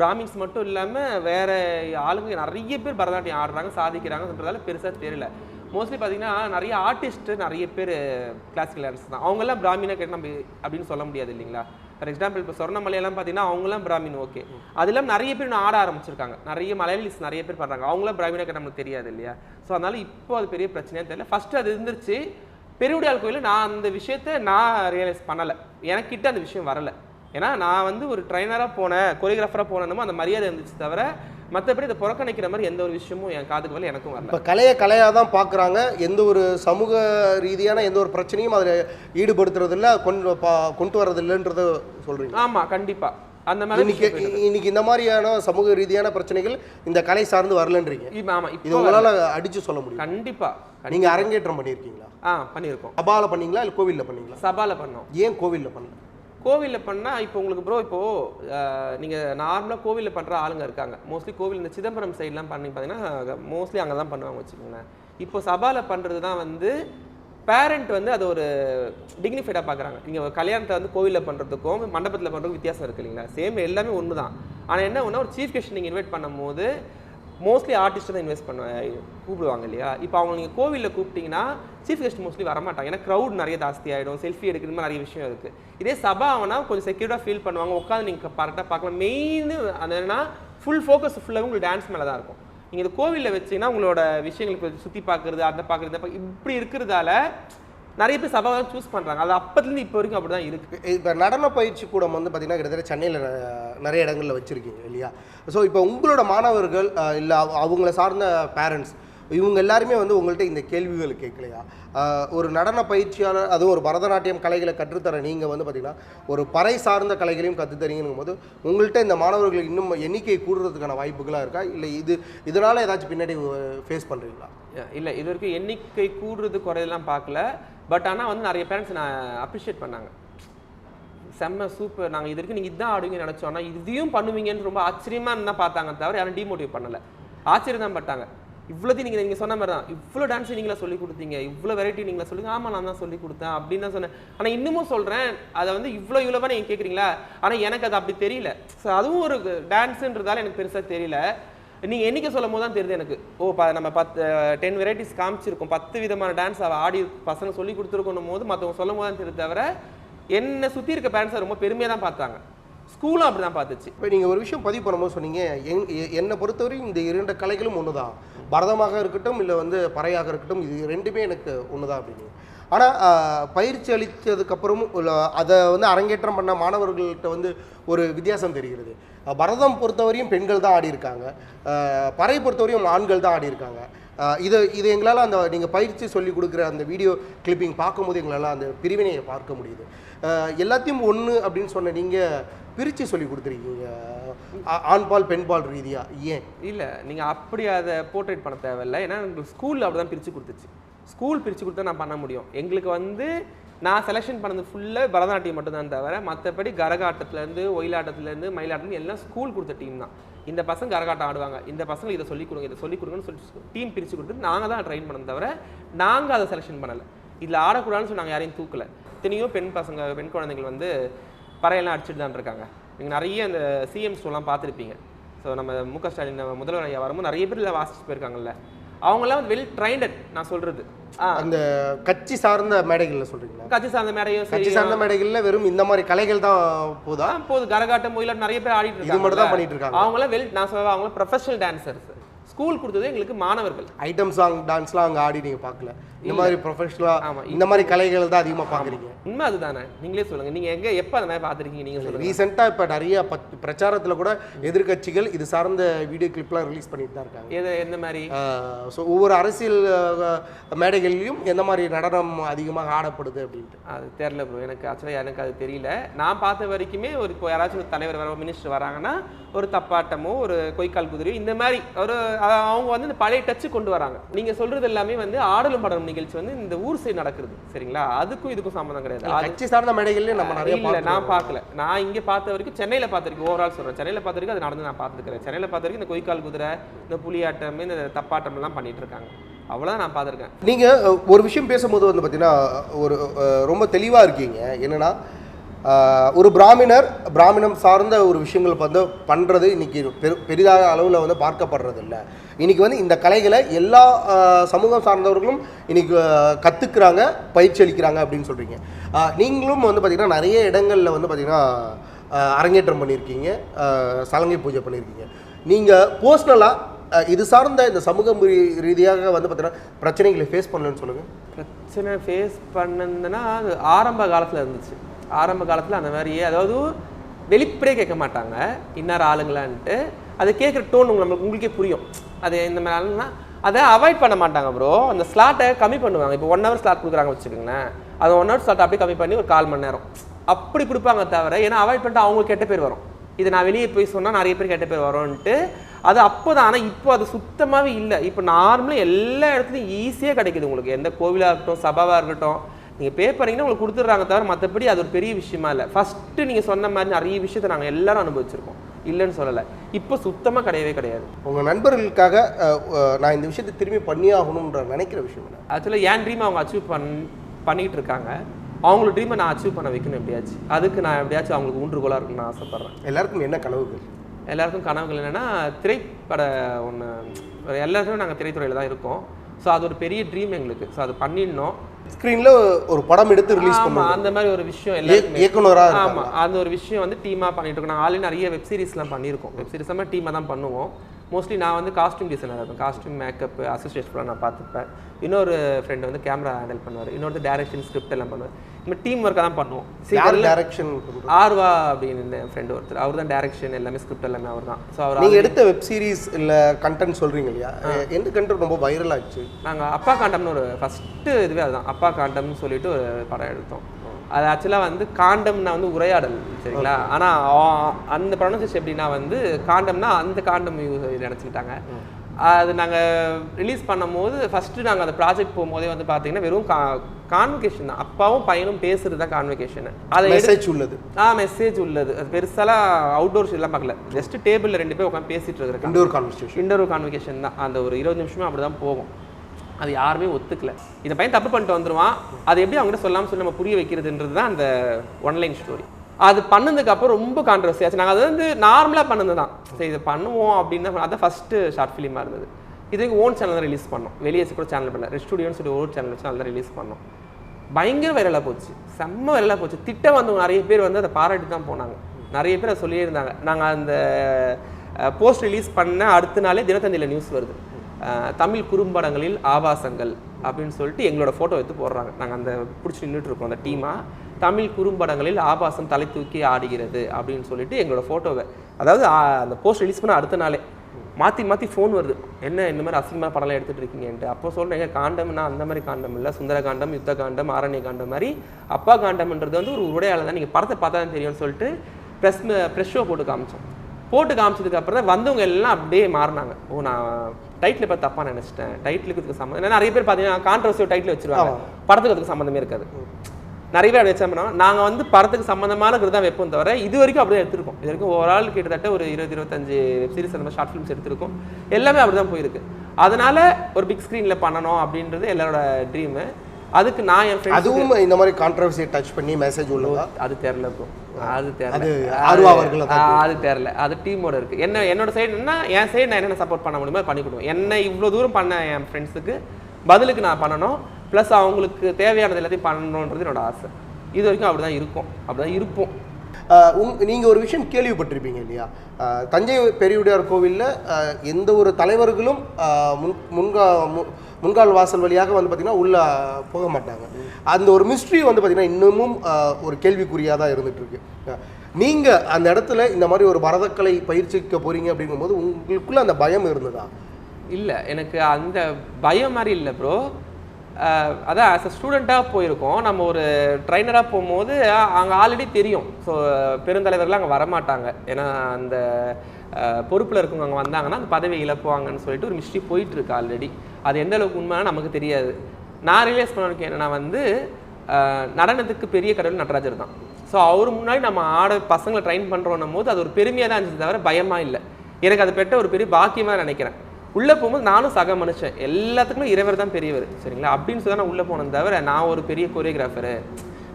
பிராமின்ஸ் மட்டும் இல்லாமல் வேறு ஆளுங்க நிறைய பேர் பரதநாட்டியம் ஆடுறாங்க சாதிக்கிறாங்கன்றதால பெருசாக தெரியல. மோஸ்ட்லி பார்த்தீங்கன்னா நிறைய ஆர்டிஸ்ட்டு நிறைய பேர் கிளாசிக்கல் டான்ஸ் தான். அவங்கெல்லாம் பிராமினா கேட்டு நம்ம அப்படின்னு சொல்ல முடியாது இல்லைங்களா? ஃபார் எக்ஸாம்பிள் இப்போ சொர்ணமலையெல்லாம் பார்த்தீங்கன்னா அவங்களாம் பிராமின் ஓகே அது இல்லாமல் நிறைய பேர் ஆட ஆரம்பிச்சிருக்காங்க. நிறைய மலையாளிஸ் நிறைய பேர் பண்ணுறாங்க அவங்களாம் பிராமினாக கேட்ட நம்மளுக்கு தெரியாது இல்லையா? ஸோ அதனால இப்போ அது பெரிய பிரச்சனையே தெரியல. ஃபர்ஸ்ட் அது இருந்துருச்சு. பெருவுடையாள் கோயில் நான் அந்த விஷயத்த நான் ரியலைஸ் பண்ணலை. எனக்கிட்ட அந்த விஷயம் வரலை. ஏன்னா நான் வந்து ஒரு ட்ரைனராக போனேன் கொரியோகிராஃபராக போனேன்னு அந்த மரியாதை இருந்துச்சு தவிர மற்றபடி இதை புறக்கணிக்கிற மாதிரி எந்த ஒரு விஷயமும் என் காதுக்கு வரல எனக்கும் வரல. இப்போ கலையை கலையாக தான் பார்க்குறாங்க. எந்த ஒரு சமூக ரீதியான எந்த ஒரு பிரச்சனையும் அதில் ஈடுபடுத்துறதில்ல கொண்டு கொண்டு வர்றதில்லைன்றத சொல்கிறீங்க ஆமா கண்டிப்பா. அந்த மாதிரி இன்னைக்கு இன்னைக்கு இந்த மாதிரியான சமூக ரீதியான பிரச்சனைகள் இந்த கலை சார்ந்து வரலன்றீங்க. இருக்கு. இப்ப ஆமா இது உங்களால அடிச்சு சொல்ல முடியும்? கண்டிப்பா நீங்க அரங்கேற்றம் பண்ணியிருக்கீங்களா ஆ பண்ணியிருக்கோம் சபால பண்ணீங்களா இல்லை கோவில்ல பண்ணீங்களா? சபால பண்ணோம். ஏன் கோவில்ல பண்ணல? கோவிலில் பண்ணால் இப்போ உங்களுக்கு ப்ரோ இப்போ நீங்கள் நார்மலாக கோவிலில் பண்ணுற ஆளுங்க இருக்காங்க. மோஸ்ட்லி கோவில் இந்த சிதம்பரம் சைட்லாம் பண்ணி பார்த்தீங்கன்னா மோஸ்ட்லி அங்கே தான் பண்ணுவாங்க வச்சுக்கோங்களேன். இப்போ சபாவில் பண்ணுறது தான் வந்து பேரண்ட் வந்து அது ஒரு டிக்னிஃபைடாக பார்க்குறாங்க நீங்கள் கல்யாணத்தை வந்து கோவிலில் பண்ணுறதுக்கும் மண்டபத்தில் பண்ணுறதுக்கும் வித்தியாசம் இருக்கு இல்லைங்களா? சேம் எல்லாமே ஒன்று தான் ஆனால் என்ன ஒன்றா ஒரு சீஃப் கெஸ்ட் நீங்கள் இன்வைட் பண்ணும்போது மோஸ்ட்லி ஆர்டிஸ்ட்டு தான் இன்வெஸ்ட் பண்ண கூப்பிடுவாங்க இல்லையா இப்போ அவங்க நீங்கள் கோவிலில் கூப்பிட்டீங்கன்னா சீஃப் கெஸ்ட் மோஸ்ட்லி வரமாட்டாங்க. ஏன்னா க்ரௌட் நிறைய ஜாஸ்தி ஆகிடும் செல்ஃபி எடுக்கிற மாதிரி நிறைய விஷயம் இருக்குது இதே சபா ஆகுனா கொஞ்சம் செக்யூர்டாக ஃபீல் பண்ணுவாங்க. உட்காந்து நீங்கள் கரெக்டாக பார்க்கலாம். மெயின் அது என்னன்னா ஃபுல் ஃபோக்கஸ் ஃபுல்லாக உங்களுக்கு டான்ஸ் மேலே தான் இருக்கும். நீங்கள் இது கோவிலில் வச்சீங்கன்னா உங்களோட விஷயங்களுக்கு சுற்றி பார்க்குறது அதை பார்க்குறது இப்படி இருக்கிறதால நிறைய பேர் தான் சூஸ் பண்ணுறாங்க அது அப்பத்துலேருந்து இப்போ வரைக்கும் அப்படி தான் இருக்குது இப்போ நடன பயிற்சி கூடம் வந்து பார்த்தீங்கன்னா கிட்டத்தட்ட சென்னையில் நிறைய இடங்களில் வச்சுருக்கீங்க இல்லையா? ஸோ இப்போ உங்களோட மாணவர்கள் இல்லை அவங்கள சார்ந்த பேரண்ட்ஸ் இவங்க எல்லாருமே வந்து உங்கள்கிட்ட இந்த கேள்விகள் கேட்கலையா? ஒரு நடன பயிற்சியாளர் அதுவும் ஒரு பரதநாட்டியம் கலைகளை கற்றுத்தர நீங்கள் வந்து பார்த்தீங்கன்னா ஒரு பறை சார்ந்த கலைகளையும் கற்றுத்தரீங்கன்னும் போது உங்கள்கிட்ட இந்த மாணவர்கள் இன்னும் எண்ணிக்கை கூடுறதுக்கான வாய்ப்புகளாக இருக்கா? இல்லை இது இதனால் ஏதாச்சும் பின்னாடி ஃபேஸ் பண்ணுறீங்களா இல்லை இது வரைக்கும் எண்ணிக்கை கூடுறது குறையெல்லாம் பார்க்கல பட் ஆனால் வந்து நிறைய பேரண்ட்ஸ் நான் அப்ரிஷியேட் பண்ணாங்க. செம்ம சூப்பர் நாங்கள் இது வரைக்கும் நீங்கள் இதான் ஆடுவீங்கன்னு ஆனால் இதையும் பண்ணுவீங்கன்னு ரொம்ப ஆச்சரியமாக இருந்தால் பார்த்தாங்க. தவிர யாரும் டிமோட்டிவ் பண்ணலை. ஆச்சரியம் தான் பட்டாங்க. இவ்வளோத்தையும் நீங்கள் நீங்கள் சொன்ன மாதிரி தான் இவ்வளோ டான்ஸ் நீங்களா சொல்லி கொடுத்தீங்க. இவ்வளோ வெரைட்டி நீங்களா சொல்லி ஆமாம் நான் தான் சொல்லி கொடுத்தேன் அப்படின்னு தான் சொன்னேன். ஆனால் இன்னமும் சொல்கிறேன் அதை வந்து இவ்வளோ இவ்வளோவா நீங்கள் கேட்குறீங்களா ஆனால் எனக்கு அது அப்படி தெரியல. ஸோ அதுவும் ஒரு டான்ஸுன்றதால எனக்கு பெருசாக தெரியல. நீங்கள் என்னைக்கு சொல்லும் போது தான் தெரியுது எனக்கு. ஓ ப நம்ம பத்து டென் வெரைட்டிஸ் காமிச்சிருக்கோம். பத்து விதமான டான்ஸ் அவள் ஆடி பசங்க சொல்லி கொடுத்துருக்கணும் போது மற்றவங்க சொல்லும் போது தான் தெரியுது தவிர என்னை சுற்றி இருக்க பேரண்ட்ஸை ரொம்ப பெருமையாக தான் பார்த்தாங்க. ஸ்கூலும் அப்படி தான் பார்த்துச்சு. இப்போ நீங்கள் ஒரு விஷயம் பதிவு பண்ணும்போது சொன்னீங்க எங் என்னை பொறுத்தவரை இந்த இரண்டு கலைகளும் ஒன்று தான் பரதமாக இருக்கட்டும் இல்லை வந்து பறையாக இருக்கட்டும் இது ரெண்டுமே எனக்கு ஒன்று தான் அப்படின்னு ஆனால் பயிற்சி அளித்ததுக்கப்புறமும் இல்லை அதை வந்து அரங்கேற்றம் பண்ண மாணவர்கள்ட்ட வந்து ஒரு வித்தியாசம் தெரிகிறது. பரதம் பொறுத்தவரையும் பெண்கள் தான் ஆடி இருக்காங்க பறை பொறுத்தவரையும் ஆண்கள் தான் ஆடி இருக்காங்க இதை இது இது எங்களால் அந்த நீங்கள் பயிற்சி சொல்லி கொடுக்குற அந்த வீடியோ கிளிப்பிங் பார்க்கும்போது எங்களால் அந்த பிரிவினையை பார்க்க முடியுது. எல்லாத்தையும் ஒன்று அப்படின்னு சொன்ன நீங்கள் பிரித்து சொல்லி கொடுத்துருக்கீங்க. ஆண்பால் பெண்பால் ரீதியாக ஏன்? இல்லை நீங்கள் அப்படி அதை போர்ட்ரேட் பண்ண தேவையில்லை. ஏன்னா எங்களுக்கு ஸ்கூலில் அப்படி தான் பிரித்து கொடுத்துச்சு. ஸ்கூல் பிரித்து கொடுத்தா நான் பண்ண முடியும். எங்களுக்கு வந்து நான் செலெக்ஷன் பண்ணது ஃபுல்லாக பரதநாட்டியம் மட்டும்தான் தவிர மற்றபடி கரகாட்டத்துலேருந்து ஒயிலாட்டத்துலேருந்து மயிலாட்டம் எல்லாம் ஸ்கூல் கொடுத்த டீம் தான். இந்த பசங்க கரகாட்டம் ஆடுவாங்க. இந்த பசங்க இதை சொல்லிக் கொடுங்க இதை சொல்லிக் கொடுங்கன்னு சொல்லி டீம் பிரித்து கொடுத்து நாங்கள் தான் ட்ரெயின் பண்ணது தவிர நாங்கள் அதை செலெக்ஷன் பண்ணலை. இதில் ஆடக்கூடாதுன்னு சொல்லி நாங்கள் யாரையும் தூக்கல. இத்தனையோ பெண் பசங்க பெண் குழந்தைகள் வந்து பறையெல்லாம் அடிச்சுட்டு தான் இருக்காங்க. நீங்கள் நிறைய அந்த சிஎம் ஷோலாம் பார்த்துருப்பீங்க. ஸோ நம்ம மு க ஸ்டாலின் முதல்வர் ஐயா வரும்போது நிறைய பேர் இதில் வாசிச்சு போயிருக்காங்கல்ல. அவங்கெல்லாம் வந்து வெல் ட்ரைண்டட் நான் சொல்கிறது ஆ. அந்த கட்சி சார்ந்த மேடைகளில் சொல்கிறீங்களா கட்சி சார்ந்த மேடையும் சரி கட்சி சார்ந்த மேடைகளில் வெறும் இந்த மாதிரி கலைகள் தான் போதா? போது. கரகாட்டம் ஒயிலாட்டம் நிறைய பேர் ஆடிட்டு இது மட்டும் தான் பண்ணிட்டு இருக்காங்க அவங்களாம் வெல் நான் சொல்ல அவங்களாம் ப்ரொஃபஷனல் டான்சர்ஸ் ஸ்கூல் கொடுத்தது எங்களுக்கு மாணவர்கள். ஐட்டம் சாங் டான்ஸ்லாம் அங்கே ஆடி நீங்கள் பார்க்கல. இந்த மாதிரி ப்ரொஃபஷனலாக ஆமா, இந்த மாதிரி கலைகள் தான் அதிகமாக பார்க்குறீங்க. உண்மை அதுதானே. நீங்களே சொல்லுங்க. நீங்க எங்க எப்போ அந்த மாதிரி பார்த்துருக்கீங்க? நீங்க சொல்லுங்க. ரீசெண்டாக இப்போ நிறைய பிரச்சாரத்தில் கூட எதிர்க்கட்சிகள் இது சார்ந்த வீடியோ கிளிப்லாம் ரிலீஸ் பண்ணிட்டு தான் இருக்காங்க. எது எந்த மாதிரி? ஸோ ஒவ்வொரு அரசியல் மேடைகள்லையும் எந்த மாதிரி நடனம் அதிகமாக ஆடப்படுது அப்படின்ட்டு. அது தெரில ப்ரோ எனக்கு ஆக்சுவலாக எனக்கு அது தெரியல. நான் பார்த்த வரைக்குமே ஒரு இப்போ யாராச்சும் ஒரு தலைவர் வர மினிஸ்டர் வராங்கன்னா ஒரு தப்பாட்டமோ ஒரு கொய்க்கால் குதிரையோ இந்த மாதிரி ஒரு அவங்க வந்து இந்த பழைய டச்சு கொண்டு வராங்க. நீங்கள் சொல்கிறது எல்லாமே வந்து ஆடலும் பாடலும். நிகழ்ச்சி வந்து இந்த ஊர் சைடு நடக்குது சரிங்களா? அதுக்கும் இதுக்கும் சம்மந்தம் கிடையாது. கட்சி சார்ந்த மேடைகள்லையும் நம்ம நிறைய இல்ல. நான் பார்க்கல. நான் இங்க பார்த்த வரைக்கும் சென்னையில பார்த்திருக்கேன் ஓவரால் சொல்றேன். சென்னையில பார்த்த வரைக்கும் அது நடந்து நான் பார்த்துருக்கேன் சென்னையில பார்த்த வரைக்கும் இந்த கொய்க்கால் குதிரை இந்த புலியாட்டம் இந்த தப்பாட்டம் எல்லாம் பண்ணிட்டு இருக்காங்க அவ்வளவுதான் நான் பார்த்திருக்கேன். நீங்கள் அஹ், ஒரு விஷயம் பேசும்போது வந்து பார்த்தீங்கன்னா ஒரு ரொம்ப தெளிவாக இருக்கீங்க. என்னன்னா ஒரு பிராமணர் பிராமணம் சார்ந்த ஒரு விஷயங்கள் வந்து பண்ணுறது இன்றைக்கி பெரு பெரிதாக அளவில் வந்து பார்க்கப்படுறது இல்லை இன்றைக்கி வந்து இந்த கலைகளை எல்லா சமூகம் சார்ந்தவர்களும் இன்றைக்கி கற்றுக்குறாங்க பயிற்சி அளிக்கிறாங்க அப்படின்னு சொல்கிறீங்க நீங்களும் வந்து பார்த்தீங்கன்னா நிறைய இடங்களில் வந்து பார்த்திங்கன்னா அரங்கேற்றம் பண்ணியிருக்கீங்க சலங்கை பூஜை பண்ணியிருக்கீங்க. நீங்கள் பர்சனலாக இது சார்ந்த இந்த சமூகம் ரீதியாக வந்து பார்த்தீங்கன்னா பிரச்சனைகளை ஃபேஸ் பண்ணலன்னு சொல்லுங்கள் பிரச்சனை ஃபேஸ் பண்ணதுன்னா அது ஆரம்ப காலத்தில் இருந்துச்சு. ஆரம்ப காலத்தில் அந்த மாதிரியே அதாவது வெளிப்படையே கேட்க மாட்டாங்க. இன்னார் ஆளுங்களான்ட்டு. அது கேட்குற டோன் உங்களுக்கு உங்களுக்கே புரியும். அது இந்த மாதிரி ஆளுங்கன்னா அதை அவாய்ட் பண்ண மாட்டாங்க ப்ரோ அந்த ஸ்லாட்டை கம்மி பண்ணுவாங்க. இப்போ ஒன் ஹவர் ஸ்லாட் கொடுக்குறாங்க வச்சுக்கோங்களேன். அது ஒன் ஹவர் ஸ்லாட் அப்படியே கம்மி பண்ணி ஒரு கால் மணி நேரம். அப்படி கொடுப்பாங்க தவிர ஏன்னா அவாய்ட் பண்ணிட்டு அவங்களுக்கு கெட்ட பேர் வரும். இது நான் வெளியே போய் சொன்னால் நிறைய பேர் கெட்ட பேர் வரும்ன்ட்டு. அது அப்போ தான் ஆனால் இப்போ அது சுத்தமாகவே இல்லை. இப்போ நார்மலாக எல்லா இடத்துலையும் ஈஸியாக கிடைக்குது உங்களுக்கு. எந்த கோவிலாக இருக்கட்டும் சபாவாக இருக்கட்டும் நீங்கள் பே பண்ணீங்கன்னா உங்களுக்கு கொடுத்துட்றாங்க தவிர மற்றபடி அது ஒரு பெரிய விஷயமா இல்லை. ஃபஸ்ட்டு நீங்கள் சொன்ன மாதிரி நிறைய விஷயத்தை நாங்கள் எல்லாரும் அனுபவிச்சிருக்கோம். இல்லைன்னு சொல்லலை. இப்போ சுத்தமாக கிடையவே கிடையாது. உங்கள் நண்பர்களுக்காக நான் இந்த விஷயத்தை திரும்பி பண்ணியே ஆகணுன்ற நினைக்கிற விஷயம் ஆக்சுவலாக என் ட்ரீம் அவங்க அச்சீவ் பண் பண்ணிக்கிட்டு இருக்காங்க. அவங்களோட ட்ரீமை நான் அச்சீவ் பண்ண வைக்கணும் எப்படியாச்சும் அதுக்கு நான் எப்படியாச்சும் அவங்களுக்கு ஊன்றுகோலாக இருக்குன்னு நான் ஆசைப்பட்றேன். எல்லாருக்கும் என்ன கனவுகள்? எல்லாருக்கும் கனவுகள் என்னென்னா திரைப்பட ஒன்று எல்லாருக்குமே நாங்கள் திரைத்துறையில் தான் இருக்கோம். ஸோ அது ஒரு பெரிய ட்ரீம் எங்களுக்கு. ஸோ அது பண்ணிடணும். ஸ்க்ரீனில் ஒரு படம் எடுத்து ரிலீஸ் பண்ணுவோம் அந்த மாதிரி ஒரு விஷயம் எல்லாருக்குமே இயக்குனராக ஆமா அந்த ஒரு விஷயம் வந்து டீமாக பண்ணிட்டு இருக்கோம். நாங்கள் ஆல்ரெடி நிறைய வெப் சீரிஸ்லாம் பண்ணியிருக்கோம். வெப் சீரிஸ் எல்லாம் டீமாக தான் பண்ணுவோம். மோஸ்ட்லி நான் வந்து காஸ்டியூம் டிசைனர் இருப்பேன். காஸ்டியூம் மேக்கப் அசிஸ்டேட் நான் பார்த்துப்பேன். இன்னொரு ஃப்ரெண்ட் வந்து கேமரா ஹேண்டில் பண்ணுவார். இன்னொரு டேரக்ஷன் ஸ்கிரிப்ட் எல்லாம் பண்ணுவார். நம்ம டீம் ஒர்க்காக தான் பண்ணுவோம். யார் டைரக்ஷன் ஆர்வா அப்படின்னு என் ஃப்ரெண்டு ஒருத்தர். அவர் தான் டேரக்ஷன் எல்லாமே ஸ்கிரிப்ட் எல்லாமே அவர் தான். ஸோ அவர் நீங்கள் எடுத்த வெப் சீரிஸ் இல்லை கண்டென்ட் சொல்கிறீங்க இல்லையா? எந்த கண்டென்ட் ரொம்ப வைரல் ஆச்சு? நாங்கள் அப்பா காண்டம்னு ஒரு ஃபஸ்ட்டு இதுவே அதுதான். அப்பா காண்டம்னு சொல்லிட்டு ஒரு படம் எடுத்தோம். அது ஆக்சுவலாக வந்து காண்டம்னா வந்து உரையாடல் சரிங்களா? ஆனால் அந்த ப்ரொனன்சியேஷன் எப்படின்னா வந்து காண்டம்னா அந்த காண்டம் நினச்சிக்கிட்டாங்க. அது நாங்கள் ரிலீஸ் பண்ணும்போது ஃபஸ்ட்டு நாங்கள் அந்த ப்ராஜெக்ட் போகும்போதே வந்து பார்த்தீங்கன்னா வெறும் கா கான்வெகேஷன் தான். அப்பாவும் பையனும் பேசுறது தான் கான்வெகேஷன் அதை மெசேஜ் உள்ளது. ஆ மெசேஜ் உள்ளது. அது பெருசாலாம் அவுட்டோர் எல்லாம் பார்க்கல. ஜஸ்ட் டேபிளில் ரெண்டு பேர் உட்காந்து பேசிட்டு இருக்கிற இண்டோர் கான்வர்சேஷன் இன்டர்வல் கான்வெகேஷன் தான். அந்த ஒரு இருபது நிமிஷமே அப்படி தான் போகும். அது யாருமே ஒத்துக்கல. இந்த பையன் தப்பு பண்ணிட்டு வந்துருவான். அது எப்படி அவங்ககிட்ட சொல்லாமல் சொல்லி நம்ம புரிய வைக்கிறதுன்றது தான் அந்த ஒன்லைன் ஸ்டோரி அது பண்ணதுக்கு அப்புறம் ரொம்ப கான்ட்ரவர்சி ஆச்சு. நாங்கள் அது வந்து நார்மலாக பண்ணது தான் சரி இதை பண்ணுவோம் அப்படின்னு தான் அதான் ஃபஸ்ட்டு ஷார்ட் ஃபிலிமாக இருந்தது. இதுக்கு ஓன் சேனல் ரிலீஸ் பண்ணோம். வெளியே கூட சேனல் பண்ணல. ரெட் ஸ்டுடியோன்னு சொல்லி ஒரு சேனல் வச்சு அதில் ரிலீஸ் பண்ணோம். பயங்கர வைரலாக போச்சு. செம்ம வைரலாக போச்சு. திட்டம் வந்தவங்க நிறைய பேர் வந்து அதை பாராட்டி தான் போனாங்க. நிறைய பேர் அதை சொல்லியே இருந்தாங்க நாங்கள் அந்த போஸ்ட் ரிலீஸ் பண்ண அடுத்த நாளே தினத்தந்தியில் நியூஸ் வருது. தமிழ் குறும்படங்களில் ஆபாசங்கள் அப்படின்னு சொல்லிட்டு எங்களோட ஃபோட்டோ எடுத்து போடுறாங்க. நாங்கள் அந்த பிடிச்சி நின்றுட்டு இருக்கோம் அந்த டீமாக தமிழ் குறும்படங்களில் ஆபாசம் தலை தூக்கி ஆடுகிறது அப்படின்னு சொல்லிட்டு எங்களோட ஃபோட்டோவை அதாவது அந்த போஸ்ட் ரிலீஸ் பண்ண அடுத்த நாளே மாற்றி மாற்றி ஃபோன் வருது. என்ன இந்த மாதிரி அசிங்கமான படம்லாம் எடுத்துகிட்டு இருக்கீங்கன்ட்டு அப்போ சொல்கிறேங்க காண்டம்னா அந்த மாதிரி காண்டம் இல்லை. சுந்தர காண்டம் யுத்த காண்டம் ஆரண்ய காண்டம் மாதிரி அப்பா காண்டம்ன்றது வந்து ஒரு உடையாளர் தான். நீங்கள் படத்தை பார்த்தா தான் தெரியும்னு சொல்லிட்டு ப்ரெஸ் ப்ரெஷ் ஷோ போட்டு காமிச்சோம். போட்டு காமிச்சதுக்கு அப்புறம் தான் வந்தவங்க எல்லாம் அப்படியே மாறினாங்க. ஓ நான் டைட்டில் இப்போ தப்பாக நினச்சிட்டேன். டைட்டிலுக்கு இதுக்கு சம்மந்தம் ஏன்னா நிறைய பேர் பார்த்தீங்கன்னா கான்ட்ரவர்சியல் டைட்டில் வச்சிருவாங்க. படத்துக்கு அதுக்கு சம்மந்தமே இருக்காது. நிறைய பேர் வச்சோம்னா நாங்கள் வந்து படத்துக்கு சம்மந்தமான தான் வைப்போம் தவிர இது வரைக்கும் அப்படியே எடுத்திருக்கோம். இது வரைக்கும் ஒரு ஆள் கிட்டத்தட்ட ஒரு இருபது இருபத்தஞ்சு வெப் சீரிஸ் அந்த மாதிரி ஷார்ட் ஃபிலிம்ஸ் எடுத்திருக்கோம். எல்லாமே அப்படி தான் போயிருக்கு. அதனால ஒரு பிக் ஸ்க்ரீனில் பண்ணணும் அப்படின்றது எல்லாரோட ட்ரீமு அதுக்கு நான் என் ஃப்ரெண்ட்ஸ் அதுவும் இந்த மாதிரி கான்ட்ரவர்சியை டச் பண்ணி மெசேஜ் உள்ளதா? அது தெரில ப்ரோ அது தெரில அது ஆ, அது டீமோட இருக்கு. என்ன என்னோட சைடு என்ன என் சைடு நான் என்ன சப்போர்ட் பண்ண முடியுமோ பண்ணி கொடுப்பேன் என்ன இவ்வளோ தூரம் பண்ண என் ஃப்ரெண்ட்ஸுக்கு பதிலுக்கு நான் பண்ணணும். ப்ளஸ் அவங்களுக்கு தேவையானது எல்லாத்தையும் பண்ணணுன்றது என்னோட ஆசை. இது வரைக்கும் அப்படி தான் இருக்கும். அப்படி தான் இருப்போம் உங் நீங்கள் ஒரு விஷயம் கேள்விப்பட்டிருப்பீங்க இல்லையா? தஞ்சை பெரியவுடையார் கோவிலில் எந்த ஒரு தலைவர்களும் முன் முன்கா முன்கால் வாசல் வழியாக வந்து பார்த்திங்கன்னா உள்ளே போக மாட்டாங்க. அந்த ஒரு மிஸ்ட்ரி வந்து பார்த்திங்கன்னா இன்னமும் ஒரு கேள்விக்குறியாக தான் இருந்துகிட்ருக்கு நீங்கள் அந்த இடத்துல இந்த மாதிரி ஒரு பரதக்கலை பயிற்சிக்க போகிறீங்க அப்படிங்கும்போது உங்களுக்குள்ளே அந்த பயம் இருந்ததா? இல்லை எனக்கு அந்த பயம் மாதிரி இல்லை ப்ரோ அதான் ஆஸ் அ ஸ்டூடெண்ட்டாக போயிருக்கோம். நம்ம ஒரு ட்ரைனராக போகும்போது அங்கே ஆல்ரெடி தெரியும். ஸோ பெருந்தலைவர்கள்லாம் அங்கே வரமாட்டாங்க. ஏன்னா அந்த பொறுப்பில் இருக்கவங்க அங்கே வந்தாங்கன்னா அந்த பதவி இழப்புவாங்கன்னு சொல்லிட்டு ஒரு மிஸ்ட்ரி போயிட்டு இருக்கு ஆல்ரெடி அது எந்த அளவுக்கு உண்மையான நமக்கு தெரியாது. நான் ரியலைஸ் வரைக்கும் ஏன்னால் வந்து நடனத்துக்கு பெரிய கடவுள் நடராஜர் தான். ஸோ அவர் முன்னாடி நம்ம ஆட பசங்களை ட்ரைன் பண்ணுறோன்னும் போது அது ஒரு பெருமையாக தான் இருந்துச்சு தவிர பயமாக இல்லை. எனக்கு அது பெற்ற ஒரு பெரிய பாக்கியமாக நினைக்கிறேன். உள்ளே போகும்போது நானும் சக மனுஷன். எல்லாத்துக்குமே இறைவர் தான் பெரியவர் சரிங்களா? அப்படின்னு சொல்லி தான் நான் உள்ளே போனேன் தவிர நான் ஒரு பெரிய கொரியோகிராஃபரு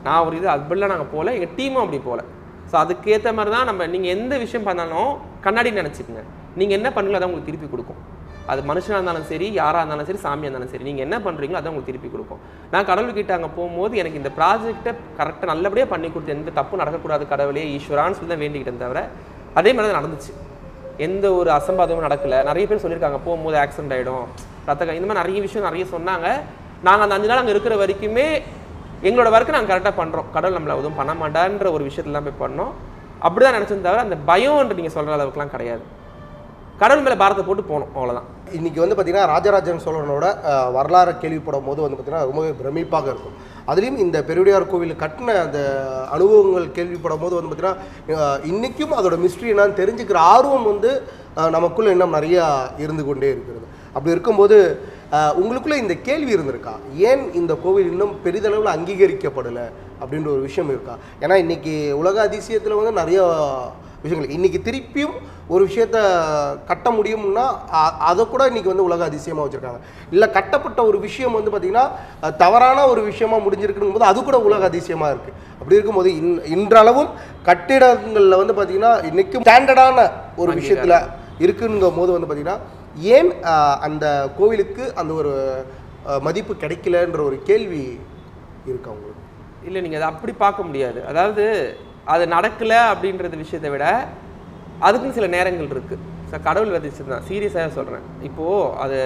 நான் ஒரு இது அப்படிலாம் நாங்கள் போகல எங்கள் டீமும் அப்படி போகல ஸோ அதுக்கேற்ற மாதிரி தான் நம்ம நீங்கள் எந்த விஷயம் பண்ணாலும் கண்ணாடி நினச்சிக்கங்க. நீங்கள் என்ன பண்ணுங்களோ அதை உங்களுக்கு திருப்பி கொடுக்கும். அது மனுஷனாக இருந்தாலும் சரி யாராக இருந்தாலும் சரி சாமியாக இருந்தாலும் சரி நீங்கள் என்ன பண்ணுறீங்களோ அதை உங்களுக்கு திருப்பி கொடுக்கும். நான் கடவுள்கிட்ட அங்கே போகும்போது எனக்கு இந்த ப்ராஜெக்ட்டை கரெக்டாக நல்லபடியாக பண்ணி கொடுத்து எந்த தப்பும் நடக்கக்கூடாது கடவுளே ஈஸ்வரான்னு சொல்லி தான் வேண்டிக்கிட்டேன் தவிர அதே மாதிரி தான் நடந்துச்சு. எந்த ஒரு அசம்பாதமும் நடக்கலை. நிறைய பேர் சொல்லியிருக்காங்க போகும்போது ஆக்சிடென்ட் ஆகிடும் ரத்த இந்த மாதிரி நிறைய விஷயம் நிறைய சொன்னாங்க. நாங்கள் அந்த அஞ்சு நாள் அங்கே இருக்கிற வரைக்குமே எங்களோட ஒர்க்கை நாங்கள் கரெக்டாக பண்ணுறோம் கடவுள் நம்மளை எதுவும் பண்ண மாட்டான்ற ஒரு விஷயத்தெல்லாம் போய் பண்ணோம். அப்படி தான் நினச்சது தவிர அந்த பயம்ன்ற நீங்கள் சொல்கிற அளவுக்குலாம் கிடையாது. கடவுள் மேலே பாரத்தை போட்டு போனோம் அவ்வளோதான் இன்னைக்கு வந்து பார்த்தீங்கன்னா ராஜராஜன் சோழனோட வரலாறு கேள்விப்படும் போது வந்து பார்த்தீங்கன்னா ரொம்பவே பிரமிப்பாக இருக்கும். அதுலேயும் இந்த பெருவுடையார் கோவில் கட்டின அந்த அனுபவங்கள் கேள்விப்படும் போது வந்து பார்த்தீங்கன்னா இன்றைக்கும் அதோட மிஸ்ட்ரி என்னான்னு தெரிஞ்சுக்கிற ஆர்வம் வந்து நமக்குள்ளே இன்னும் நிறையா இருந்து கொண்டே இருக்கிறது. அப்படி இருக்கும்போது உங்களுக்குள்ள இந்த கேள்வி இருந்திருக்கா? ஏன் இந்த கோவில் இன்னும் பெரிதளவில் அங்கீகரிக்கப்படலை அப்படின்ற ஒரு விஷயம் இருக்கா? ஏன்னா இன்னைக்கு உலக அதிசயத்தில் வந்து நிறைய விஷயங்கள். இன்னைக்கு திருப்பியும் ஒரு விஷயத்த கட்ட முடியும்னா அதை கூட இன்னைக்கு வந்து உலக அதிசயமாக வச்சுருக்காங்க. இல்லை கட்டப்பட்ட ஒரு விஷயம் வந்து பார்த்திங்கன்னா தவறான ஒரு விஷயமா முடிஞ்சிருக்குங்கும் போது அது கூட உலக அதிசயமாக இருக்குது அப்படி இருக்கும்போது இன் இன்றளவும் கட்டிடங்களில் வந்து பார்த்திங்கன்னா இன்றைக்கும் ஸ்டாண்டர்டான ஒரு விஷயத்தில் இருக்குங்கும் போது வந்து பார்த்திங்கன்னா ஏன் அந்த கோவிலுக்கு அந்த ஒரு மதிப்பு கிடைக்கலன்ற ஒரு கேள்வி இருக்கு அவங்களுக்கு இல்லை நீங்கள் அதை அப்படி பார்க்க முடியாது. அதாவது அது நடக்கலை அப்படின்றது விஷயத்தை விட அதுக்குன்னு சில நேரங்கள் இருக்குது சார் கடவுள் விதிச்சது தான் சீரியஸாக சொல்கிறேன் இப்போது அது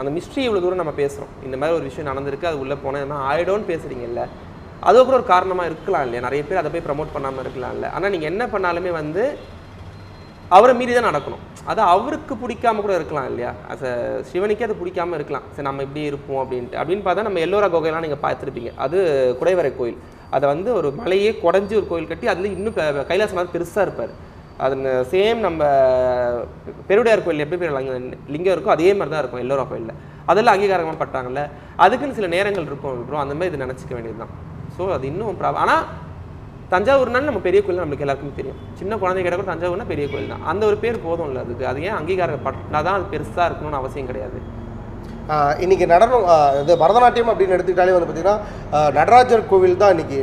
அந்த மிஸ்ட்ரி இவ்வளோ தூரம் நம்ம பேசுகிறோம் இந்த மாதிரி ஒரு விஷயம் நடந்திருக்கு அது உள்ளே போனேன் என்ன ஆயிடும்னு பேசுகிறீங்கல்ல அது கூட ஒரு காரணமாக இருக்கலாம் இல்லையா? நிறைய பேர் அதை போய் ப்ரமோட் பண்ணாமல் இருக்கலாம் இல்லை. ஆனால் நீங்கள் என்ன பண்ணாலுமே வந்து அவரை மீறி தான் நடக்கணும். அது அவருக்கு பிடிக்காம கூட இருக்கலாம் இல்லையா? அஸ் சிவனுக்கே அது பிடிக்காம இருக்கலாம். சரி நம்ம இப்படி இருப்போம் அப்படின்ட்டு. அப்படின்னு பார்த்தா நம்ம எல்லோரா கோகைலாம் நீங்கள் பார்த்துருப்பீங்க. அது குடைவரை கோயில். அதை வந்து ஒரு மலையே குடஞ்சி ஒரு கோயில் கட்டி அதில் இன்னும் க- கைலாசநாதர் பெருசாக இருப்பார். அது சேம் நம்ம பெருவுடையார் கோயில் எப்படி பேர் லிங்கம் இருக்கோ அதே மாதிரி தான் இருக்கும் எல்லோரா கோயிலில். அதெல்லாம் அங்கீகாரமாக பட்டாங்கல்ல. அதுக்குன்னு சில நேரங்கள் இருக்கும் ப்ரோ அந்த மாதிரி இது நினச்சிக்க வேண்டியது தான் ஸோ அது இன்னும் ப்ராப்ளம் ஆனால் தஞ்சாவூர்னால நம்ம பெரிய கோயில் நம்மளுக்கு எல்லாருக்குமே தெரியும். சின்ன குழந்தை கிட்ட கூட தஞ்சாவூர்னா பெரிய கோயில் தான் அந்த ஒரு பேர் போதும் இல்லை அதுக்கு. அது ஏன் அங்கீகாரம் பட்டா தான் அது பெருசாக இருக்கணும்னு அவசியம் கிடையாது. இன்னைக்கு நடனம் இது பரதநாட்டியம் அப்படின்னு எடுத்துக்கிட்டாலே வந்து பார்த்தீங்கன்னா நடராஜர் கோவில் தான் இன்னைக்கு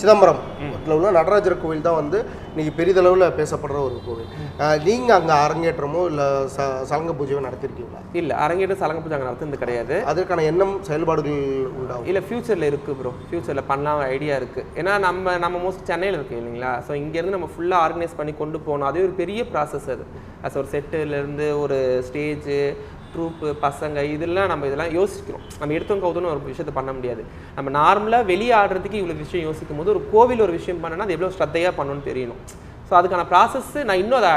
சிதம்பரம். உள்ள நடராஜர் கோவில் தான் வந்து இன்னைக்கு பெரிதளவில் பேசப்படுற ஒரு கோவில். ஆஹ் நீங்க அங்கே அரங்கேற்றமோ இல்லை ச சலங்க பூஜையோ நடத்திருக்கீங்களா? இல்லை அரங்கேற்ற சலங்க பூஜை அங்கே நடத்துனது கிடையாது. அதற்கான எண்ணம் செயல்பாடுகள் உண்டாகும். இல்லை ஃப்யூச்சரில் இருக்குது ப்ரோ ஃப்யூச்சரில் பண்ணலாம் ஐடியா இருக்குது ஏன்னா நம்ம நம்ம மோஸ்ட் சென்னையில் இருக்கு இல்லைங்களா? ஸோ இங்கேருந்து நம்ம ஃபுல்லாக ஆர்கனைஸ் பண்ணி கொண்டு போகணும். அதே ஒரு பெரிய ப்ராசஸ் அது. அஸ் ஒரு செட்டுலேருந்து ஒரு ஸ்டேஜு ட்ரூப்பு பசங்க இதெல்லாம் நம்ம இதெல்லாம் யோசிக்கிறோம். நம்ம எடுத்தோம் கவுதுன்னு ஒரு விஷயத்தை பண்ண முடியாது. நம்ம நார்மலாக வெளியே ஆடுறதுக்கு இவ்வளோ விஷயம் யோசிக்கும் போது ஒரு கோவில் ஒரு விஷயம் பண்ணனா அது எவ்வளோ ஸ்ரத்தையாக பண்ணணும்னு தெரியணும். ஸோ அதுக்கான ப்ராசஸ் நான் இன்னும் அதை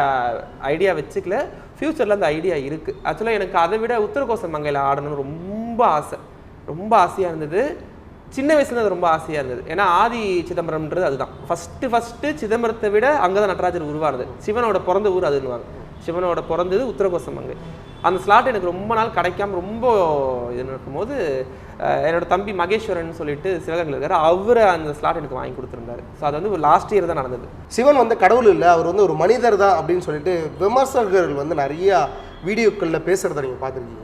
ஐடியா வச்சுக்கல. ஃப்யூச்சரில் அந்த ஐடியா இருக்குது ஆக்சுவலாக எனக்கு அதை விட உத்தரகோச மங்கையில் ஆடணும்னு ரொம்ப ஆசை. ரொம்ப ஆசையாக இருந்தது. சின்ன வயசுல அது ரொம்ப ஆசையாக இருந்தது. ஏன்னா ஆதி சிதம்பரம்ன்றது அதுதான். ஃபஸ்ட்டு ஃபஸ்ட்டு சிதம்பரத்தை விட அங்கே தான் நடராஜர் உருவானது. சிவனோட பிறந்த ஊர் அதுன்னுவாங்க. சிவனோட பிறந்தது உத்தரகோசம் மங்கை. அந்த ஸ்லாட் எனக்கு ரொம்ப நாள் கிடைக்காம ரொம்ப இது இருக்கும்போது அஹ், என்னோட தம்பி மகேஸ்வரன் சொல்லிட்டு சிவகங்கையில் இருக்காரு. அவர் அந்த ஸ்லாட் எனக்கு வாங்கி கொடுத்துருந்தாரு. ஸோ அது வந்து லாஸ்ட் இயர் தான் நடந்தது. சிவன் வந்து கடவுள் இல்லை அவர் வந்து ஒரு மனிதர் தான் அப்படின்னு சொல்லிட்டு விமர்சகர்கள் வந்து நிறைய வீடியோக்களில் பேசுறத நீங்கள் பார்த்துருக்கீங்க.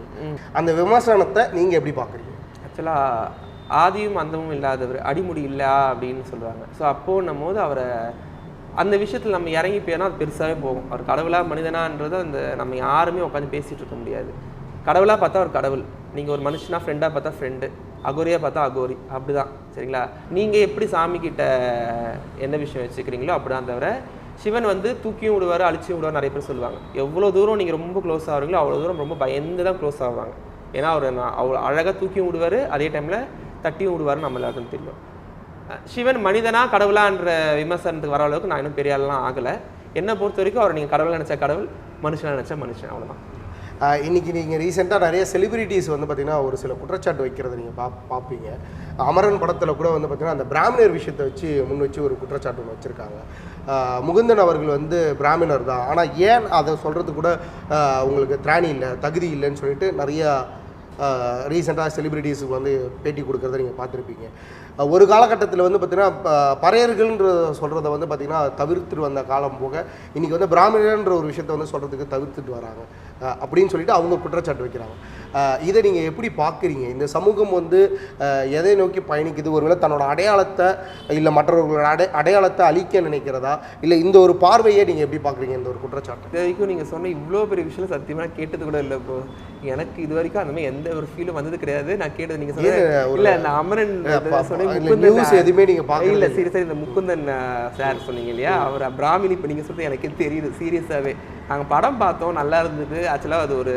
அந்த விமர்சனத்தை நீங்கள் எப்படி பார்க்குறீங்க? ஆக்சுவலாக ஆதியும் அந்தமும் இல்லாதவர் அடிமுடி இல்லா அப்படின்னு சொல்லுவாங்க ஸோ அப்போன்னும் போது அவரை அந்த விஷயத்தில் நம்ம இறங்கி போயினா அது பெருசாகவே போகும். அவர் கடவுளாக மனிதனான்றது அந்த நம்ம யாருமே உட்காந்து பேசிகிட்டு இருக்க முடியாது. கடவுளாக பார்த்தா ஒரு கடவுள். நீங்கள் ஒரு மனுஷனாக ஃப்ரெண்டாக பார்த்தா ஃப்ரெண்டு அகோரியாக பார்த்தா அகோரி. அப்படிதான். சரிங்களா? நீங்கள் எப்படி சாமிக்கிட்ட என்ன விஷயம் வச்சுக்கிறீங்களோ அப்படிதான் தவிர சிவன் வந்து தூக்கியும் விடுவார் அழிச்சியும் விடுவார் நிறைய பேர் சொல்லுவாங்க. எவ்வளோ தூரம் நீங்கள் ரொம்ப க்ளோஸ் ஆகிறீங்களோ அவ்வளோ தூரம் ரொம்ப பயந்து தான் க்ளோஸ் ஆவாங்க. ஏன்னா அவர் அவ்வளோ அழகாக தூக்கியும் விடுவார் அதே டைமில் தட்டியும் விடுவார் நம்ம எல்லாருக்கும் தெரியும். சிவன் மனிதனா கடவுளான்ற விமர்சனத்துக்கு வர அளவுக்கு நான் இன்னும் பெரிய ஆளெலாம் ஆகலை. என்னை பொறுத்த வரைக்கும் அவர் நீங்கள் கடவுளை நினச்ச கடவுள் மனுஷனாக நினச்சா மனுஷன் அவ்வளோதான் இன்றைக்கி இன்னைக்கு நீங்கள் ரீசெண்டாக நிறைய செலிபிரிட்டிஸ் வந்து பார்த்தீங்கன்னா ஒரு சில குற்றச்சாட்டு வைக்கிறத நீங்கள் பா பார்ப்பீங்க அமரன் படத்தில் கூட வந்து பார்த்தீங்கன்னா அந்த பிராமணர் விஷயத்தை வச்சு முன் வச்சு ஒரு குற்றச்சாட்டு ஒன்று வச்சுருக்காங்க. முகுந்தன் அவர்கள் வந்து பிராமணர் தான். ஆனால் ஏன் அதை சொல்கிறது கூட உங்களுக்கு திராணி இல்லை தகுதி இல்லைன்னு சொல்லிட்டு நிறையா ரீசெண்டாக செலிபிரிட்டிஸுக்கு வந்து பேட்டி கொடுக்கறத நீங்கள் பார்த்துருப்பீங்க. ஒரு காலகட்டத்தில் வந்து பார்த்தீங்கன்னா பறையர்கள்ன்ற சொல்கிறத வந்து பார்த்தீங்கன்னா தவிர்த்துட்டு வந்த காலம் போக இன்றைக்கி வந்து பிராமணர்ன்ற ஒரு விஷயத்தை வந்து சொல்கிறதுக்கு தவிர்த்துட்டு வராங்க. அப்படின்னு சொல்லிட்டு அவங்க குற்றச்சாட்டு வைக்கிறாங்க. இதை நீங்கள் எப்படி பார்க்குறீங்க? இந்த சமூகம் வந்து எதை நோக்கி பயணிக்குது? ஒருவேளை தன்னோட அடையாளத்தை இல்லை மற்றவர்களோட அடை அடையாளத்தை அழிக்க நினைக்கிறதா? இல்லை இந்த ஒரு பார்வையை நீங்கள் எப்படி பார்க்குறீங்க? இந்த ஒரு குற்றச்சாட்டு? இது வரைக்கும் நீங்கள் சொன்ன இவ்வளோ பெரிய விஷயம் சத்தியமாக நான் கேட்டது கூட இல்லை ப்ரோ எனக்கு இது வரைக்கும் அந்த மாதிரி எந்த ஒரு ஃபீலும் வந்தது கிடையாது. நான் கேட்டது நீங்கள் சொன்ன இல்லை இந்த அமரன் news எதுவுமே நீங்க பார்க்கறது இல்லை சீரியஸாக இந்த முகுந்தன் சார் சொன்னீங்க இல்லையா? அவர் பிராமினி இப்போ நீங்கள் சொல்றது எனக்கே தெரியுது. சீரியஸாகவே நாங்கள் படம் பார்த்தோம் நல்லா இருந்தது. ஆக்சுவலாக அது ஒரு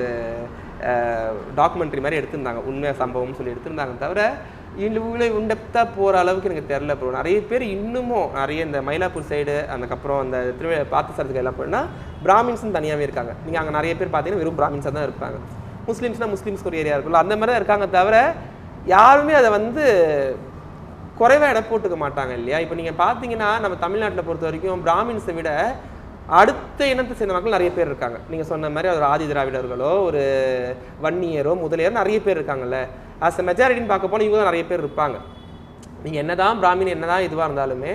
டாக்குமெண்ட்ரி மாதிரி எடுத்திருந்தாங்க. உண்மை சம்பவம்னு சொல்லி எடுத்திருந்தாங்க தவிர இவ்வளோ இன்டெப்த்தாக போகிற அளவுக்கு எனக்கு தெரில ப்ரோ நிறைய பேர் இன்னமும் நிறைய இந்த மயிலாப்பூர் சைடு அதுக்கப்புறம் அந்த திருவிழா பார்த்து சரத்துக்கு எல்லாம் போனால் பிராமின்ஸ்னு தனியாகவே இருக்காங்க. நீங்கள் அங்கே நிறைய பேர் பார்த்தீங்கன்னா வெறும் பிராமின்ஸாக தான் இருப்பாங்க. முஸ்லீம்ஸ்னால் முஸ்லீம்ஸ்க்கு ஒரு ஏரியா இருக்குல்ல அந்த மாதிரி தான் இருக்காங்க தவிர யாருமே அதை வந்து குறைவாக இடம் போட்டுக்க மாட்டாங்க இல்லையா? இப்போ நீங்கள் பார்த்தீங்கன்னா நம்ம தமிழ்நாட்டில் பொறுத்த வரைக்கும் பிராமின்ஸை விட அடுத்த இனத்தை சேர்ந்த மக்கள் நிறைய பேர் இருக்காங்க. நீங்கள் சொன்ன மாதிரி ஒரு ஆதி திராவிடர்களோ ஒரு வன்னியரோ முதலியரோ நிறைய பேர் இருக்காங்கல்ல. அஸ் மெஜாரிட்டின்னு பார்க்க போனால் இவங்க தான் நிறைய பேர் இருப்பாங்க. நீங்கள் என்னதான் பிராமின் என்னதான் இதுவாக இருந்தாலுமே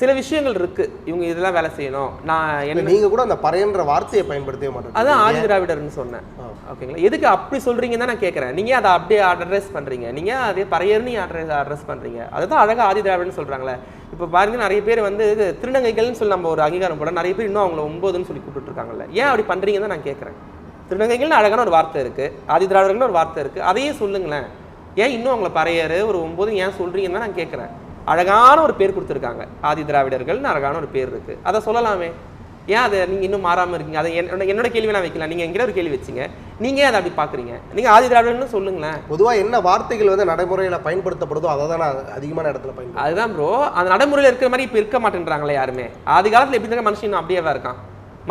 சில விஷயங்கள் இருக்கு. இவங்க இதெல்லாம் வேலை செய்யணும். நான் என்ன நீங்கள் கூட அந்த பறையன்ற வார்த்தையை பயன்படுத்தவே மாட்டேங்க அதான் ஆதி திராவிடர்னு சொன்னேன். ஓகேங்களா? எதுக்கு அப்படி சொல்றீங்கன்னு தான் நான் கேட்குறேன் நீங்க அதை அப்படியே அட்ரஸ் பண்றீங்க. நீங்க அதே பறையர்னு அட்ரஸ் அட்ரஸ் பண்றீங்க. அதுதான் அழகா ஆதி திராவிடர்னு சொல்றாங்களே. இப்போ பாருங்க நிறைய பேர் வந்து திருநங்கைகள்னு சொல்லி நம்ம ஒரு அங்கீகாரம் போட நிறைய பேர் இன்னும் அவங்கள ஒன்பதுன்னு சொல்லி கூப்பிட்டு இருக்காங்கல்ல. ஏன் அப்படி பண்றீங்கன்னு தான் நான் கேட்குறேன் திருநங்கைகள்னு அழகான ஒரு வார்த்தை இருக்கு. ஆதி திராவிடர்கள்னு ஒரு வார்த்தை இருக்கு. அதையே சொல்லுங்களேன். ஏன் இன்னும் அவங்கள பறையர் ஒரு ஒன்பது ஏன் சொல்றீங்கன்னு தான் நான் கேட்குறேன் அழகான ஒரு பேர் கொடுத்துருக்காங்க. ஆதி திராவிடர்கள்னு அழகான ஒரு பேர் இருக்கு. அதை சொல்லலாமே. ஏன் அதை நீங்கள் இன்னும் மாறாமல் இருக்கீங்க? அதை என்னோட கேள்வி நான் வைக்கலாம் நீங்கள் எங்கிட்ட ஒரு கேள்வி வச்சிங்க. நீங்கள் அதை அப்படி பார்க்குறீங்க? நீங்கள் ஆதி திராவிடர்னு சொல்லுங்களேன். பொதுவாக என்ன வார்த்தைகள் வந்து நடைமுறையில் பயன்படுத்தப்படுதோ அதை தான் நான் அதிகமான இடத்துல பயன்படுத்தும் அதுதான் ப்ரோ அந்த நடைமுறையில் இருக்கிற மாதிரி இப்போ இருக்க மாட்டேன்றாங்களே யாருமே. ஆதி காலத்தில் எப்படி இருக்க மனுஷன் இன்னும் அப்படியேவா இருக்கான்.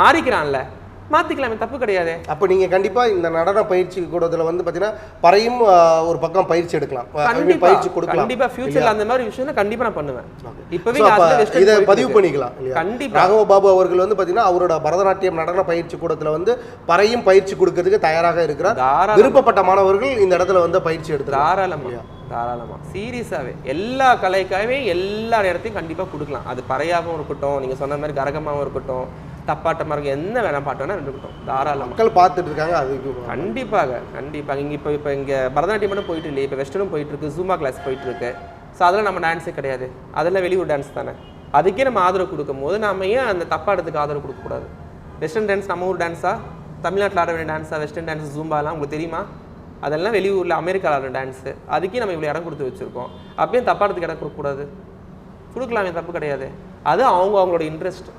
மாறிக்கிறான்ல. மாற்றிக்கலாமே தப்பு கிடையாது. அப்போ நீங்கள் கண்டிப்பாக இந்த நடன பயிற்சி கூடத்தில் வந்து பார்த்தீங்கன்னா பறையும் ஒரு பக்கம் பயிற்சி எடுக்கலாம். பயிற்சி கொடுக்கலாம். கண்டிப்பா ஃபியூச்சர்ல அந்த மாதிரி விஷயம் கண்டிப்பா நான் பண்ணுவேன். இப்பவே இதை பதிவு. பண்ணிக்கலாம் இல்லையா? கண்டிப்பா. ராகவ பாபு அவர்கள் வந்து பார்த்தீங்கன்னா அவரோட பரதநாட்டியம் நடன பயிற்சி கூடத்தில் வந்து பறையும் பயிற்சி கொடுக்கறதுக்கு தயாராக இருக்கிறார். விருப்பப்பட்ட மாணவர்கள் இந்த இடத்துல வந்து பயிற்சி எடுத்துக்கலாம். தாராளமா. தாராளமா. சீரியஸாவே. எல்லா கலைக்காகவே எல்லா இடத்தையும் கண்டிப்பா கொடுக்கலாம். அது பறையாகவும் இருக்கட்டும் நீங்க சொன்ன மாதிரி கரகமாகவும் இருக்கட்டும். தப்பாட்டமா இருக்கும் என்ன வேணா பாட்டு வேணா இருக்கட்டும் தாராளமா. மக்கள் பார்த்துட்டு இருக்காங்க அதுக்கு கண்டிப்பாக கண்டிப்பாக. இங்கே இப்போ இப்போ இங்கே பரதநாட்டியம் மட்டும் போயிட்டு இல்லையே. இப்போ வெஸ்டர்னும் போயிட்டு இருக்கு. ஜூமா கிளாஸ் போயிட்டு இருக்கு. ஸோ அதெல்லாம் நம்ம டான்ஸே கிடையாது. அதெல்லாம் வெளியூர் டான்ஸ் தானே. அதுக்கே நம்ம ஆதரவு கொடுக்கும்போது நம்ம ஏன் அந்த தப்பாட்டத்துக்கு ஆதரவு கொடுக்கக்கூடாது வெஸ்டர்ன் டான்ஸ் நம்ம ஊர் டான்ஸா தமிழ்நாட்டில் ஆட வேண்டிய டான்ஸா வெஸ்டர்ன் டான்ஸ் ஜூம்பாலாம் உங்களுக்கு தெரியுமா? அதெல்லாம் வெளியூரில் அமெரிக்காவில் ஆடுற டான்ஸு அதுக்கே நம்ம இவ்வளோ இடம் கொடுத்து வச்சுருக்கோம். அப்பயும் தப்பாட்டத்துக்கு இடம் கொடுக்கக்கூடாது கொடுக்கலாமே தப்பு கிடையாது. அது அவங்க அவங்களோட இன்ட்ரெஸ்ட்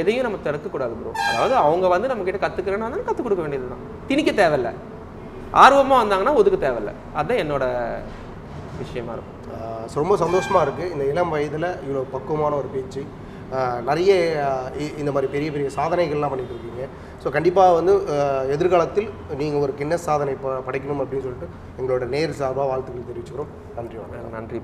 எதையும் நம்ம திறக்கக்கூடாது ப்ரோ அதாவது அவங்க வந்து நம்ம கிட்ட கற்றுக்கிறேன்னா கற்றுக் கொடுக்க வேண்டியது தான் திணிக்க தேவையில்ல. ஆர்வமாக வந்தாங்கன்னா ஒதுக்க தேவையில்ல. அதுதான் என்னோட விஷயமா இருக்கும். ரொம்ப சந்தோஷமாக இருக்குது இந்த இளம் வயதில் இவ்வளோ பக்குவமான ஒரு பேச்சு. நிறைய இந்த மாதிரி பெரிய பெரிய சாதனைகள்லாம் பண்ணிட்டு இருக்கீங்க. ஸோ கண்டிப்பாக வந்து எதிர்காலத்தில் நீங்கள் ஒரு கின்னஸ் சாதனை படைக்கணும் அப்படின்னு சொல்லிட்டு எங்களோட நேர் சார்பாக வாழ்த்துக்கள் தெரிவிச்சுக்கிறோம். நன்றி வணக்கம். நன்றி